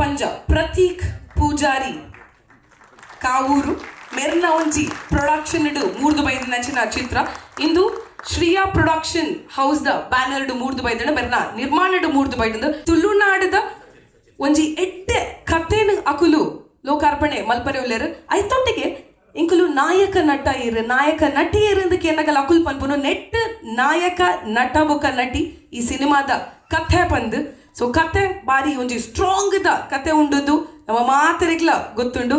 ಪಂಜ, ಪ್ರತೀಕ್ ಪೂಜಾರಿ, ಕಾವೂರು ಮೆರ್ನ ಒಂಜಿ ಪ್ರೊಡಕ್ಷನ್ ಇಡು, ಮೂರ್ದು ಬೈದ ಚಿತ್ರ. ಇಂದು ಶ್ರೀಯಾ ಪ್ರೊಡಕ್ಷನ್ ಹೌಸ್ ದ ಬ್ಯಾನರ್ ಡು ಮೂರ್ದು ಬೈದಣ ಮೆರ್ನ. ನಿರ್ಮಾಣ ಮೂರ್ದು ಬೈದಂದು ತುಳುನಾಡದ ಒಂಜಿ ಎಡ್ಡೆ ಕಥೆನು ಅಕುಲು ಲೋಕಾರ್ಪಣೆ ಮಲ್ಪರೆ ಉಲ್ಲೇರು ಐತೊಟ್ಟಿಗೆ ಇಂಕುಲು ನಾಯಕ ನಟ ಇರು, ನಾಯಕ ನಟಿ ಇರಂದು ಏನಗಲ ಅಕುಲ್ ಪನ್ಪುನು ನೆಟ್ ನಾಯಕ ನಟ ಬೊಕ ನಟಿ ಈ ಸಿನಿಮಾದ ಕಥೆ ಪಂದು. ಸೊ ಕತೆ ಬಾರಿ ಒಂಜಿ ಸ್ಟ್ರಾಂಗ್ ದ ಕತೆ ಉಂಡುದು. ನಮ್ಮ ಮಾತರಿಗ್ಲ ಗೊತ್ತುಂಡು?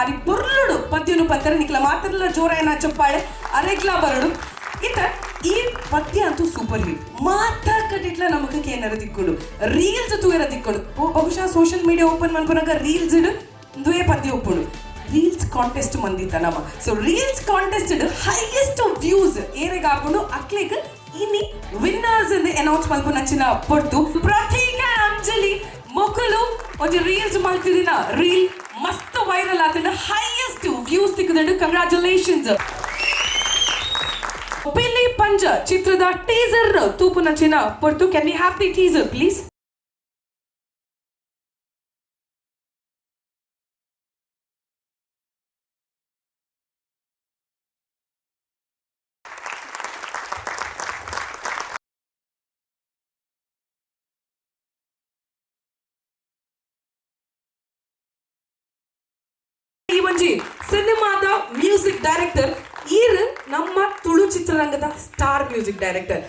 ಬಾರಿ ಪುರ್ಲುಡು ಪದ್ಯನು ಪತ್ತರ ನಿಕ್ಲ ಮಾತ್ರಲ್ಲ ಜೋರ ಏನ ಚಪ್ಪಾಳೆ, ಅರೆಗ್ಲ ಬರಡು. ಇತ್ತ ಈ ಪದ್ಯ ಅಂತೂ ಸೂಪರ್ ಹಿಟ್ ಮಾತಾಡ್ಕಟ್ಟಿಟ್ಲ ನಮಗೆ ಏನಾರ ದಿಕ್ಕೊಂಡು. ರೀಲ್ಸ್ ತೂಯರ ದಿಕ್ಕೊಂಡು. ಬಹುಶಃ ಸೋಷಿಯಲ್ ಮೀಡಿಯಾ ಓಪನ್ ಮಾಡ್ಕೊನಾಗ ರೀಲ್ಸ್ ಇಡು ದುಯೆ ಪದ್ಯ ಒಪ್ಪುಡು ರೀಲ್ಸ್ ಕಾಂಟೆಸ್ಟ್ ಮಂದಿತ್ತ ನಮ್ಮ so reels contest highest views ಏರೆಗೆ ಹಾಕೊಂಡು ಅಕ್ಲಿಗೆ ಇನ್ನಿ ವಿನ್ನರ್ಸ್ ಎಂದು ಅನೌನ್ಸ್ ಮಾಡ್ಕೊಂಡು ನಚ್ಚಿನ ಪೊರ್ತು ಪ್ರತೀಕ ಅಂಜಲಿ ಮಕ್ಕಳು ಒಂದು ರೀಲ್ಸ್ ಮಾಡ್ತಿದಿನ ರೀಲ್ ವೈರಲ್ ಆಗ್ತದೆ ಹೈಯೆಸ್ಟ್ ವ್ಯೂಸ್ ಸಿಕ್ಕದಂಡು ಕಂಗ್ರಾಚುಲೇಷನ್ಸ್ ಪಿಲಿ ಪಂಜ ಚಿತ್ರದ ಟೀಸರ್ ತೂಪು ನಚಿನ ಪೊರ್ತು can we have the teaser please ಒಂಜಿ ಸಿನಿಮಾದ ಮ್ಯೂಸಿಕ್ ಡೈರೆಕ್ಟರ್ ಈರ್ ನಮ್ಮ ತುಳು ಚಿತ್ರರಂಗದ ಸ್ಟಾರ್ ಮ್ಯೂಸಿಕ್ ಡೈರೆಕ್ಟರ್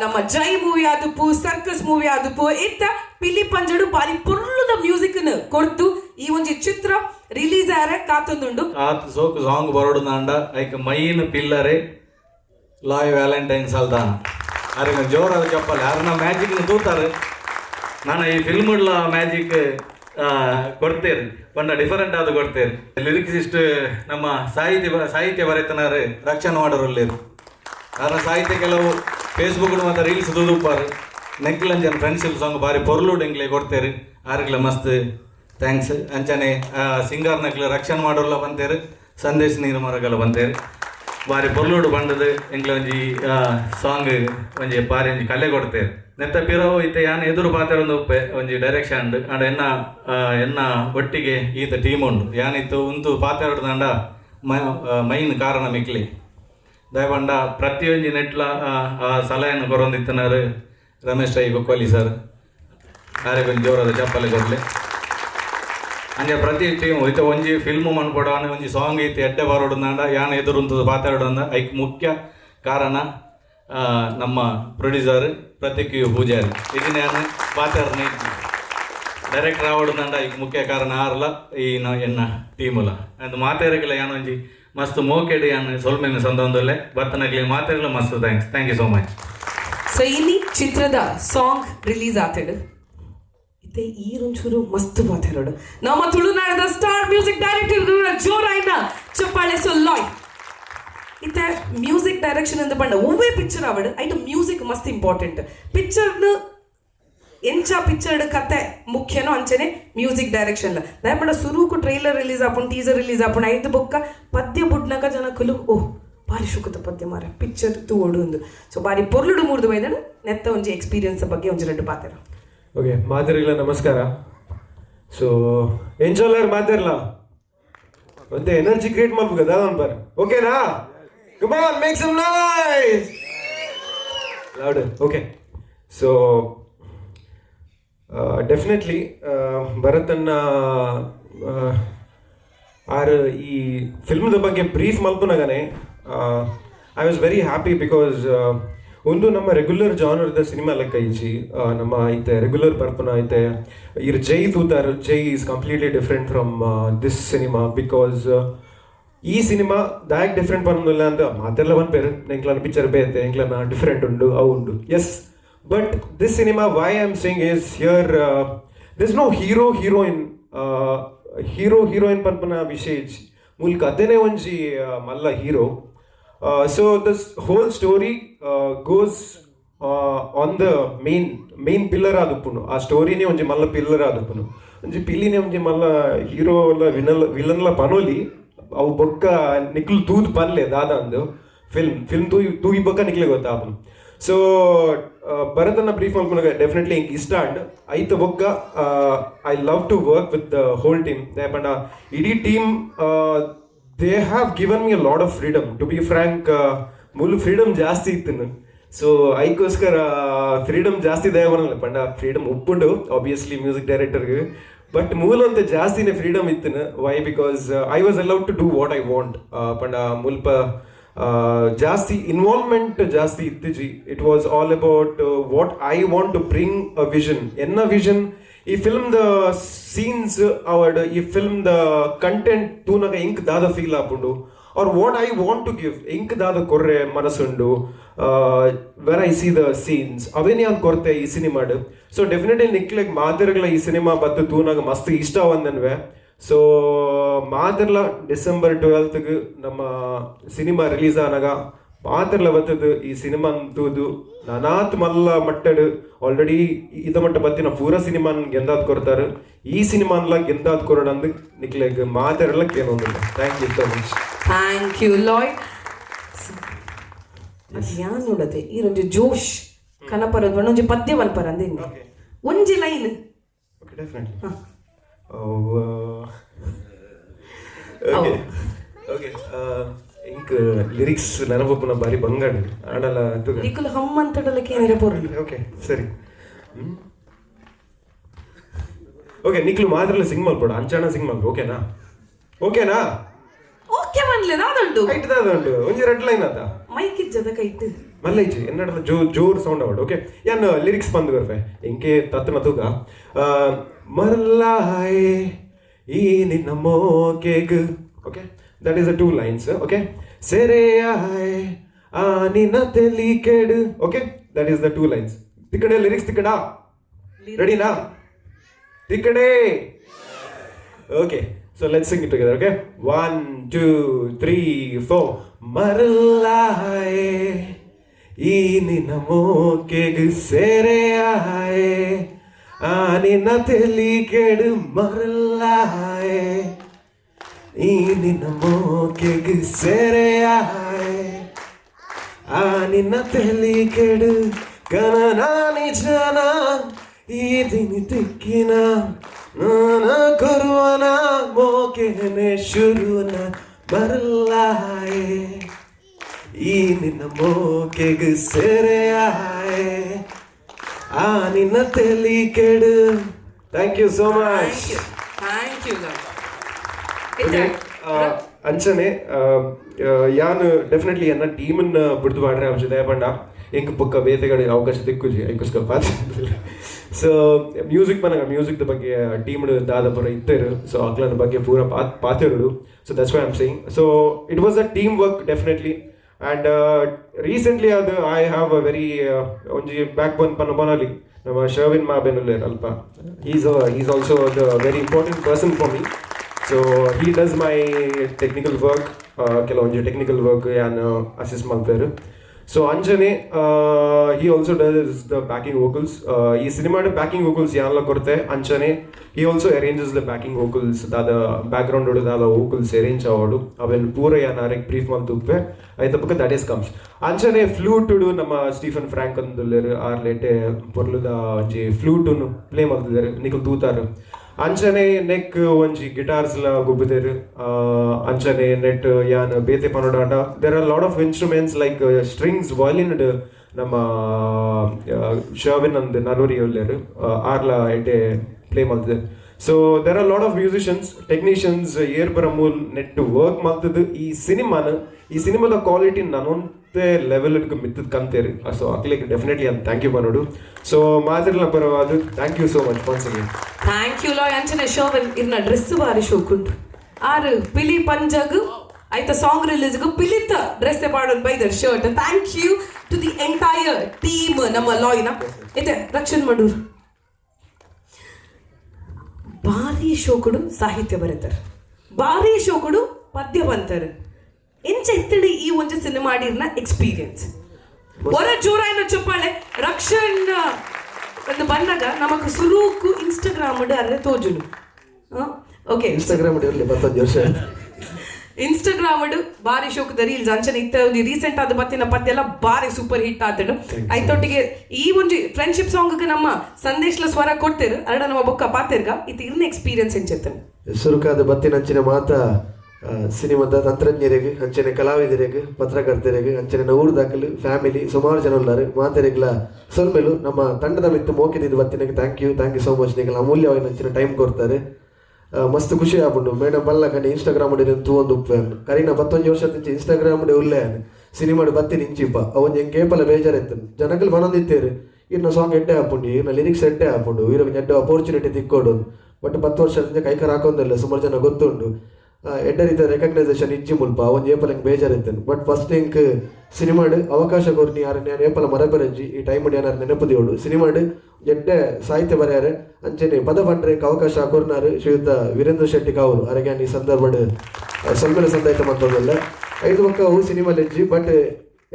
ನಮ್ಮ ಜೈ ಮೂವಿ ಆದುಪ್ಪು ಸರ್ಕಸ್ ಮೂವಿ ಆದುಪ್ಪು ಇತ್ತ ಪಿಲಿ ಪಂಜಡು ಬಾರಿ ಮ್ಯೂಸಿಕ್ ಮ್ಯೂಸಿಕ್ ಕೊಡ್ತು. ಈ ಒಂಜಿ ಚಿತ್ರ ರಿಲೀಸ್ ಆರೆ ಕಾತೊಂದುಂಡು. ಆತ್ ಸೋಕು ಸಾಂಗ್ ಬರೋಡು ನಾಂಡ, ಐಕ್ ಮೈನ್ ಪಿಲ್ಲರೆ, ಲಾಯ್ ವ್ಯಾಲೆಂಟೈನ್ಸ್ ಅಲ್ದಾನ ಅರೆ ಜೋರಾದ ಚಪ್ಪಲ್ ಯಾರನ್ನ ಮ್ಯಾಜಿಕ್ ತೂತಾರೆ, ನಾನು ಈ ಫಿಲ್ಮ್ಲ ಮ್ಯಾಜಿಕ್ ಕೊಡ್ತೇನೆ. ಪಂಡ ಡಿಫರೆಂಟ್ ಆದ ಕೊಡ್ತೇನೆ. ಲಿರಿಕ್ಸಿಸ್ಟ್ ನಮ್ಮ ಸಾಹಿತ್ಯ ಸಾಹಿತ್ಯ ಬರೆತನಾರು ರಕ್ಷಣೆ ಮಾಡೋರಲ್ಲೇರು ಕಾರಣ ಸಾಹಿತ್ಯ ಕೆಲವು ಫೇಸ್ಬುಕ್ ಮತ್ತು ರೀಲ್ಸ್ ದುದುಪಾರು ನೆಕ್ಲಂಜನ್ ಫ್ರೆಂಡ್ಶಿಪ್ ಸಾಂಗ್ ಬಾರಿ ಪೊರ್ಲುಡ್ ಎಂಗ್ಲೆ ಕೊಡ್ತೇರಿ. ಆರ್ಗ್ಲ ಮಸ್ತ್. ಥ್ಯಾಂಕ್ಸ್ ಅಂಚನೆ ಸಿಂಗಾರ್ ನಕ್ಲು ರಕ್ಷಣೆ ಮಾಡೋಲ್ಲ ಬಂತೇರು. ಸಂದೇಶ ನೀರು ಮರಗಲ್ಲ ಬಂತೇರು. ಬಾರಿ ಪೊರ್ಲುಡು ಬಂಡದು ಎಂಗ್ಲ ಒಂಜಿ ಸಾಂಗ್ ಒಂಜಿ ಬಾರಿ ಒಂಜಿ ಕಲೆ ಕೊಡ್ತೇರು. ನೆತ್ತ ಪಿರವು ಇತ್ತೆ ಯಾನ್ ಎದುರು ಪಾತ್ರ ಒಂದು ಉಪ್ಪೆ, ಒಂಜಿ ಡೈರೆಕ್ಷನ್ ಆಂಡ ಎನ್ನ ಎನ್ನ ಒಟ್ಟಿಗೆ ಈತ ಟೀಮ್ ಉಂಡು. ಯಾನಿತ್ತು ಉಂದು ಪಾತ್ರ ಹೊಡೆದಂಡ ಮೈನ್ ಕಾರಣ ಮಿಕ್ಲಿ. ದಯಪಂಡ ಪ್ರತಿಯೊಂದು ನೆಟ್ಲ ಸಲಹೆಯನ್ನು ಕೊರೊಂದಿತ್ತನಾರು ರಮೇಶ್ ರೈ ಕೊಕ್ಕೋಲಿ ಸರ್. ಆರೆ ಕೊಂಚ ಜೋರದ ಚಪ್ಪಲೆ ಕೊಡ್ಲಿ. ಅಂಜೆ ಪ್ರತಿ ಟೀಮ್ ಇತ್ತ ಒಂಜಿ ಫಿಲ್ಮ್ ಮನ್ಪಡವನ ಒಂಜಿ ಸಾಂಗ್ ಇತ್ತು ಎಡ್ಡೆ ಯಾನ ಎದುರು ಎದುರುಂತದ ಪಾತಾಡೋದಂದ ಐಕ್ ಮುಖ್ಯ ಕಾರಣ ನಮ್ಮ ಪ್ರೊಡ್ಯೂಸರ್ ಪ್ರತೀಕ್ ಯು ಪೂಜಾರಿ. ಇದನ್ನ ಯಾನು ಪಾತಾಡ್ನಿ ಡೈರೆಕ್ಟರ್ ನಂಡ ಇಕ್ ಮುಖ್ಯ ಕಾರಣ ಆರ್ಲ ಈ ನ, ಎನ್ನ ಟೀಮುಲ ಅಂದ್ ಮಾತೇರಗಿಲ್ಲ ಯಾನ್ ಒಂಜಿ ಮಸ್ತ್ ಮೋಕೆಡ್ ಯಾನ್ ಸೊಲ್ಮೆನ ಸಂದೊಂದುಲ್ಲೆ. ಬತ್ತನಗ್ಲಿ ಮಾತೇರಗಿಲ್ಲ ಮಸ್ತ್ thanks thank you so much so ಇಲ್ಲಿ ಚಿತ್ರದ ಸಾಂಗ್ ರಿಲೀಸ್ ಆತಿಡು ಇತ್ತೆ ಈರೊಂಚೂರು ಮಸ್ತ್ ಮಾತಾಡೋಡು ನಮ್ಮ ತುಳುನಾಡದ ಸ್ಟಾರ್ ಮ್ಯೂಸಿಕ್ ಡೈರೆಕ್ಟರ್ ಜೋರಾಯ್ನ ಚಪ್ಪಾಳೆ ಸೊ ಲಾಯ್ ಇತ್ತ ಮ್ಯೂಸಿಕ್ ಡೈರೆಕ್ಷನ್ ಅಂತ ಪಂಡ ಒವ್ವೇ ಪಿಕ್ಚರ್ ಆವಡು ಐಟ್ ಮ್ಯೂಸಿಕ್ ಮಸ್ತ್ ಇಂಪಾರ್ಟೆಂಟ್ പിക്ചറിന് ಎಂಚ ಪಿಕ್ಚರ್ಡ್ ಕತೆ ಮುಖ್ಯನೋ ಅಂಚನೆ ಮ್ಯೂಸಿಕ್ ಡೈರೆಕ್ಷನ್ ದಯಪಡ ಸುರುಕು ಟ್ರೈಲರ್ ರಿಲೀಸ್ ಆಪುಂಡು ಟೀಸರ್ ರಿಲೀಸ್ ಆಪುಂಡು ಐದು ಬೊಕ್ಕ ಪದ್ಯ ಬುಡ್ನಕ ಜನಕುಲು ಓಹ್ ಬಾರಿ ಶುಕುತ ಪದ್ಯ ಮಾರ ಪಿಕ್ಚರ್ ತು ಓಡುಂದು ಸೊ ಬಾರಿ ಪೊರ್ಲುಡು ಮೂರ್ದು ಬೈದನು ನೆತ್ತ ಒಂಜಿ ಎಕ್ಸ್ಪೀರಿಯನ್ಸ್ ಬಗ್ಗೆ ಒಂಜಿ ಎರಡು ಪಾತೆರ ಓಕೆ ಮಾತಿರಲಿಲ್ಲ ನಮಸ್ಕಾರ. ಸೊ ಎಂಚೋಲ್ಲರ್ ಮಾತಿರಲ್ಲ ಒಂದು ಎನರ್ಜಿ ಕ್ರಿಯೇಟ್ ಮಾಡ್ಬೇಕು ಅದ ಬರ್ ಓಕೆನಾ come on make some noise! Louder. Okay so definitely ಭರತನ್ನ ಆರ್ ಈ ಫಿಲ್ಮ್ದ ಬಗ್ಗೆ brief ಮಲ್ಪನಾಗನೆ I was very happy because ಒಂದು ನಮ್ಮ ರೆಗ್ಯುಲರ್ ಜಾನರ್ದ ಸಿನಿಮಾ ಲೆಕ್ಕ ಈಜಿ ನಮ್ಮ ಐತೆ ರೆಗ್ಯುಲರ್ ಬರ್ಪನ ಐತೆ ಇರ್ Jai ತೂತಾರ್, Jai is completely different from this cinema because ಈ ಸಿನಿಮಾ ದಾಯಕ್ ಡಿಫ್ರೆಂಟ್ ಬಂದಿಲ್ಲ ಅಂತ ಮಾತೆಲ್ಲ ಒಂದು ಬೇರೆ ಎಂಕ್ಲನ ಪಿಕ್ಚರ್ ಬೇತೆ ಎಂಕ್ಲನ ಡಿಫ್ರೆಂಟ್ ಉಂಡು ಅವು ಉಂಡು yes but this cinema why I am sing is here this no hero heroine hero heroine ಪನ್ಪನ ವಿಷಯ ಮೂಲಕ ಅದೇನೇ ಒಂಜಿ ಮಲ್ಲ hero. So this whole story goes on the main main pillar ಆದುಪ್ಪುನು ಆ ಸ್ಟೋರಿನೇ ಒಂಜಿ ಮಲ್ಲ ಪಿಲ್ಲರ್ ಆದುಪ್ಪುನು ಒಂಜಿ ಪಿಲ್ಲಿನೇ ಒಂಜಿ ಮಲ್ಲ ಹೀರೋ ವಿನಲ್ ವಿಲನ್ಲ ಪನೋಲಿ. ಅವು ಬೊಕ್ಕ ನಿಕ್ಲು ತೂದ್ ಪನ್ಲೆ ದಾದ ಅಂದು ಫಿಲ್ಮ್ ಫಿಲ್ಮ್ ತೂಯಿ ತೂಗಿ ಬೊಕ್ಕ ನಿಕ್ಲೆ ಗೊತ್ತಾ ಸೊ ಭರತನ ಬ್ರೀಫ್ ಮಾಡ್ಕೊಂಡು ಡೆಫಿನೆಟ್ಲಿ ಹಿಂಗೆ ಇಷ್ಟ ಅಂಡ್ ಐತ ಬೊಕ್ಕ I love to work with the whole team ಪಂಡ, ಇಡೀ team they have given me a lot of freedom to be frank ಮುಲ್ freedom ಜಾಸ್ತಿ ಇತ್ತು ಸೊ ಐಕೋಸ್ಕರ ಫ್ರೀಡಮ್ ಜಾಸ್ತಿ ದಯ ಪಂಡ. ಫ್ರೀಡಮ್ ಒಪ್ಪುಂಡು ಆಬ್ವಿಯಸ್ಲಿ ಮ್ಯೂಸಿಕ್ ಡೈರೆಕ್ಟರ್ಗೆ ಬಟ್ ಮೂಲ ಅಂತ ಜಾಸ್ತಿನೇ ಫ್ರೀಡಮ್ ಇತ್ತು why because I was allowed to do what I want ಪಂಡ ಮುಲ್ಪ ಜಾಸ್ತಿ ಇನ್ವಾಲ್ವ್ಮೆಂಟ್ ಜಾಸ್ತಿ ಇತ್ತಿಜಿ it was all about what I want to bring a vision ಎನ್ನ ವಿಷನ್ ಈ ಫಿಲ್ಮ್ ದ ಸೀನ್ಸ್ ಅವಡ್, ಈ ಫಿಲ್ಮ್ ದ ಕಂಟೆಂಟ್ ತೂನಗ ಇಂಕ್ ದಾದ ಫೀಲ್ ಆಪುಂಡು or what I want to give ink ದಾದ ಕೊರ್ರೆ ಮನಸ್ಸುಂಡು where I see the scenes ಅವೇನೇ ಅಂತ ಕೊರತೆ ಈ ಸಿನಿಮಾಡ್. ಸೊ ಡೆಫಿನೆಟ್ಲಿ ನಿಕ್ಲೆಗ್ ಮಾದರಿಗಳ ಈ ಸಿನಿಮಾ ಬತ್ತು ತೂನಾಗ ಮಸ್ತ್ ಇಷ್ಟ ಒಂದನ್ವೆ ಸೊ ಮಾದರ್ಲ ಡಿಸೆಂಬರ್ ಟ್ವೆಲ್ತ್ಗೆ ನಮ್ಮ ಸಿನಿಮಾ ರಿಲೀಸ್ ಆನಾಗ ಮಾತ್ರಲ ಬತ್ತದು ಈ ಸಿನಿಮಾ ಅಂತೂದು ನಾನಾತ್ ಮಲ್ಲ ಮಟ್ಟಡ್ ಆಲ್ರೆಡಿ ಇದ ಮಟ್ಟ ಬತ್ತಿನ ಪೂರ ಸಿನಿಮಾನ್ ಗೆಂದಾದ್ ಕೊರ್ತಾರ ಈ ಸಿನಿಮಾನ್ಲ ಗೆಂದಾದ್ ಕೊರೋಣ ಅಂದ್ ನಿಕ್ಲೆಗ್ ಮಾತಾಡಲ್ಲ ಏನೊಂದಿಲ್ಲ thank you so much thank you Loy ಯಾನ್ ನೋಡದೆ? ಈ ಒಂದು ಜೋಶ್ ಕನಪರದ್ ಒಂಜಿ ಪದ್ಯ ಮಲ್ಪರ ಅಂದಿನಿ ಒಂಜಿ line. Okay definitely okay okay ink lyrics ನೆನಪಪ್ಪನ ಬಾರಿ ಬಂಗಾಡು. ಆಡಲ್ಲ ತುಗ ನಿಕುಲ್ ಹಮ್ ಅಂತಡಲಕ್ಕೆ ಏನಿರ ಪೋರ್ಲಿ ಓಕೆ ಸರಿ. ಓಕೆ ನಿಕ್ಲು ಮಾತ್ರಲ್ಲ ಸಿಂಗ್ ಮಲ್ಪಡ ಅಂಚಾಣ ಸಿಂಗ್ ಮಲ್ಪು ಓಕೆನಾ ಓಕೆನಾ ಓಕೆ ಮನ್ಲೆ ನಾದುಂಡು ಕೈಟ್ ದಾದ ಉಂಟು ಒಂಜಿ ರೆಡ್ ಲೈನ್ ಆತ ಮೈಕ್ ಇಜ್ಜದ ಕೈಟ್ ಮಲ್ಲೈಜಿ ಎನ್ನಡಲ ಜೋ ಜೋರ್ ಸೌಂಡ್ ಅವಡು ಓಕೆ ಯಾನ್ ಲಿರಿಕ್ಸ್ ಬಂದು ಬರ್ಫೆ ಇಂಕೆ ತತ್ತನ ತೂಗ? ಮರಲಾಯೆ ಈ ನಿನ್ನ ಮೋಕೆಗ್ okay that is the two lines okay ಸೆರೆಯಾಯ್ ಆ ನಿನ್ನ ತೆಲಿ ಕೆಡು okay that is the two lines ತಿಕ್ಕಡೆ lyrics ತಿಕ್ಕಡ ರೆಡಿನಾ ತಿಕ್ಕಡೆ Okay, so let's sing it together, okay? One, two, three, four. ಮರಲಾಯೆ ಈ ನಿನ್ನ ಮೋಕೆಗೆ ಸೆರೆಯಾಯೆ ಆ ನಿನ್ನ ತೆಲಿ ಕೆಡು ಮರಲಾಯೆ ಈ ನಿನ್ನ ಮೋಕೆಗೆ ಸೆರೆಯಾಯೆ ಆ ನಿನ್ನ ತೆಲಿ ಕೆಡು ಕನನಾನಿ ಜನ ಈ ದಿನಿ ತಿಕ್ಕಿನ ನಾನ ಕೊರುವನ ಮೋಕೆನೆ ಶುರುನ ಬರಲಾಯೆ ಈ ನಿನ್ನ ಮೋಕೆಗೆ ಸೆರೆಯಾಯೆ ಆ ನಿನ್ನ ತೆಲಿ ಕೆಡು. Thank you so much thank you ಆ, ಅಂಚನೆ ಯಾನು ಡೆಫಿನೆಟ್ಲಿ ಎನ್ನ ಟೀಮನ್ನ ಬಿಡ್ದು ಮಾಡ್ರೆ ಅಂಶ ದಯಪಂಡ ಎಂಕ್ ಪಕ್ಕ ಬೇತೆಗಡೆ ಅವಕಾಶ ದಿಕ್ಕುಜಿ ಐಕೋಸ್ಕರ ಪಾತ್ರ ಸೊ ಮ್ಯೂಸಿಕ್ ಮನಗ ಮ್ಯೂಸಿಕ್ ಬಗ್ಗೆ ಟೀಮ್ ದಾದ ಪುರ ಇತ್ತರು ಸೊ ಅಕ್ಲನ ಬಗ್ಗೆ ಪೂರ ಪಾತ್ ಪಾತಿರುಡು so that's why am saying so it was a team work definitely and recently ಅದು ಐ ಹ್ಯಾವ್ ಅ ವೆರಿ ಒಂಜಿ ಬ್ಯಾಕ್ ಬೋನ್ ಪನ್ನ ಬನಲಿ ನಮ್ಮ ಶರ್ವಿನ್ ಮಾ ಬೆನುಲ್ಲೇರ್ ಅಲ್ಪ is is also the very important person for me so he does my technical work ಕೆಲವೊಂದು technical work ಯಾನು ಅಸಿಸ್ಟ್ ಮಾಡ್ತಾರೆ. So Anjane he also does the backing vocals ಈ ಸಿನಿಮಾದ ಬ್ಯಾಕಿಂಗ್ ವೋಕಲ್ಸ್ ಯಾನೆಲ್ಲ ಕೊಡ್ತೆ ಅಂಚನೆ he also arranges the backing vocals ದಾದ background ಹೊಡು ದಾದ ವೋಕಲ್ಸ್ ಅರೇಂಜ್ ಆವಡು ಅವೆಲ್ಲ ಪೂರ ಯಾನ್ ಆರೆಗ್ ಬ್ರೀಫ್ ಮಲ್ತುಪ್ಪೆ ಐತ ಪಕ್ಕ ದಟ್ ಈಸ್ ಕಮ್ಸ್ ಅಂಚನೆ ಫ್ಲೂಟ್ ನಮ್ಮ ಸ್ಟೀಫನ್ ಫ್ರ್ಯಾಂಕ್ ಅಂದುಲ್ಲರು ಆರ್ ಲೇಟೆ ಪೊರ್ಲುದ ಒಂಜಿ ಫ್ಲೂಟನ್ನು ಪ್ಲೇ ಮಾಡ್ತಿದ್ದಾರೆ. ನಿಖಲ್ ತೂತಾರು. ಅಂಚನೆ ನೆಕ್ ಒಂಜಿ ಗಿಟಾರ್ಸ್ ಲ ಗುಬ್ಬುದೇರು ಅಂಚನೆ ನೆಟ್, ಯಾನ್ ಬೇತೆ ಪನೋಡಾಟ there are lot of instruments like strings violin ನಮ್ಮ ಶರ್ವಿನ್ ಅಂದ್ ನಲೂರಿ ಉಲ್ಲೇರು ಆರ್ಲ ಎಡ್ಡೆ ಪ್ಲೇ ಮಾಡ್ತದೆ so there are lot of musicians technicians air ಬರಮೂಲ್ ನೆಟ್ ವರ್ಕ್ ಮಾಡ್ತದ್ದು ಈ ಸಿನಿಮಾನ. ಈ ಸಿನಿಮಾದ ಕ್ವಾಲಿಟಿ ನಾನೊಂದೇ ಲೆವೆಲ್ ಮಿತ್ತದ ಕಂತೇರಿ ಸೊ ಅಕ್ಲಿಕ್ಕೆ ಡೆಫಿನೆಟ್ಲಿ ಅಂತ ಥ್ಯಾಂಕ್ ಯು ಬರೋಡು. ಸೊ ಮಾತಿರ್ಲ ಪರವಾದ thank you so much once again thank you Loy ಅಂಚನೆ ಶೋವನ್ ಇರ್ನ ಡ್ರೆಸ್ ಬಾರಿ ಶೋಕುಂಟು ಆರು, ಪಿಲಿ ಪಂಜಗ್. ಐತ ಸಾಂಗ್ ರಿಲೀಸ್ಗೂ ಪಿಲಿತ ಡ್ರೆಸ್ ಪಾಡೋದು ಬೈದರ್ shirt thank you to the entire team ನಮ್ಮ ಲಾಯ್ನ ಇದೆ ರಕ್ಷನ್ ಮಡೂರ್. ಭಾರಿ ಶೋಕುಡು ಸಾಹಿತ್ಯ ಬರೀತಾರೆ. ಭಾರಿ ಶೋಕುಡು ಪದ್ಯ ಬಂತಾರೆ ಎತ್ತಡಿ ಈ ಒಂಜಿ ಸಿನಿಮಾ ಎಕ್ಸ್ಪೀರಿಯನ್ಸ್ ಹೊರ ಜೋರಾಯಿನ ಚಪ್ಪಾಳೆ ರಕ್ಷಣ್ ಒಂದು ಬಂದಾಗ ನಮಕ್ ಸುರೂಕು ಇನ್ಸ್ಟಾಗ್ರಾಮ್ ಅರೆ ತೋಜುನು. ಓಕೆ ಇನ್ಸ್ಟಾಗ್ರಾಮ್ ಇರಲಿ ವರ್ಷ ಇನ್ಸ್ಟಾಗ್ರಾಮ್ ಬಾರಿ ಶೋಕದ ರೀಲ್ಸ್ ಅಂಚನೆ ಇತ್ತ ಒಂದು ರೀಸೆಂಟ್ ಆದ ಬತ್ತಿನ ಪತ್ತೆ ಎಲ್ಲ ಬಾರಿ ಸೂಪರ್ ಹಿಟ್ ಆತಡು ಐತೊಟ್ಟಿಗೆ ಈ ಒಂದು ಫ್ರೆಂಡ್ಶಿಪ್ ಸಾಂಗ್ ನಮ್ಮ ಸಂದೇಶ್ಲ ಸ್ವರ ಕೊಡ್ತೇರು. ಅರಡ ನಮ್ಮ ಬೊಕ್ಕ ಪಾತಿರ್ಗ. ಇದು ಇರ್ನ ಎಕ್ಸ್ಪೀರಿಯನ್ಸ್ ಎಂಚೆತ್ತನು. ಸುರುಕಾದ ಬತ್ತಿನ ಅಂಚಿನ ಮಾತ ಸಿನಿಮಾದ ತಂತ್ರಜ್ಞರಿಗೆ, ಅಂಚನೆ ಕಲಾವಿದರಿಗೆ, ಪತ್ರಕರ್ತರಿಗೆ, ಅಂಚನೆ ಊರ್ದಾಕಲು ಫ್ಯಾಮಿಲಿ, ಸುಮಾರು ಜನ ಉಳ್ಳಾರು. ಮಾತೆರೆಗ್ಲ ಸೊಲ್ಮೆಲು ನಮ್ಮ ತಂಡದ ಮಿತ್ತು ಮೋಕಿದಿದ್ದು ಬತ್ತಿನಗೆ thank you thank you so much ನಿಗಲ ಅಮೂಲ್ಯವಾಗಿ ನಂಚಿನ ಟೈಮ್ ಕೊಡ್ತಾರೆ. ಮಸ್ತ್ ಖುಷಿ ಆಗ್ಬಿಟ್ಟು ಮೇಡಮ್ ಬಲ್ಲ ಕಣ್ಣು ಇನ್ಸ್ಟಾಗ್ರಾಮ್ ತೂ ಒಂದು ಉಪ್ಪೇನು ಕರೀನ ಬತ್ತೊಂದು ವರ್ಷ ತಿಂಚಿ ಇನ್ಸ್ಟಾಗ್ರಾಮ್ ಉಲ್ಲೆ ಸಿನಿಮಾಡು ಬತ್ತಿ ನಿಂಚಿಪ್ಪ. ಅವನ್ ಹೆಂಗೆ ಕೇಪಲ ಬೇಜಾರಿತ್ತು. ಜನಗಳು ಮನೊಂದಿತ್ತೇರು ಇನ್ನು ಸಾಂಗ್ ಎಡ್ಡೆ ಹಾಕೊಂಡು ಇನ್ನು ಲಿರಿಕ್ಸ್ ಎಡ್ಡೆ ಹಾಕೊಂಡು ಇರೋ ಎಡ್ಡೆ ಅಪರ್ಚುನಿಟಿ ತಿಕ್ಕೊಂಡು ಬಟ್ ಪತ್ತು ವರ್ಷದಿಂದ ಕೈಕಾರ ಹಾಕೊಂದಿಲ್ಲ ಸುಮಾರು ಜನ ಗೊತ್ತುಂಡು ಎಡ್ಡ ರೀತಿಯ ರೆಕಗ್ನೈಸೇಷನ್ ಇಜ್ಜಿ ಮುಲ್ಪ ಒಂದು ಏಪಲ್ ಹೆಂಗೆ ಬೇಜಾರಿತ್ತೇನೆ ಬಟ್ ಫಸ್ಟ್ ಹಿಂಗೆ ಸಿನಿಮಾಡು ಅವಕಾಶ ಕೊರ್ನಿ ಯಾರು ನಾನು ಏಪಲ ಮರಬರಂಜಿ, ಈ ಟೈಮ್ ಏನಾರು ನೆನಪದಿಯೋಡು ಸಿನಿಮಾಡು ಎಡ್ಡೆ ಸಾಹಿತ್ಯ ಬರೆಯಾರೆ ಅಂಚನೆ ಪದ ಬಂಡ್ರೆ ಅವಕಾಶ ಕೊರ್ನಾರು ಶ್ರೀಯುತ ವೀರೇಂದ್ರ ಶೆಟ್ಟಿ ಕಾವರು. ಅರಗ್ಯಾನ್ ಈ ಸಂದರ್ಭಡ್ ಸ್ವಲ್ಪ ಸಂದಾಯಿತ ಮಂತೊಂದಲ್ಲ ಐದು ಪಕ್ಕ ಅವು ಸಿನಿಮಾ ಲೆಜ್ಜಿ ಬಟ್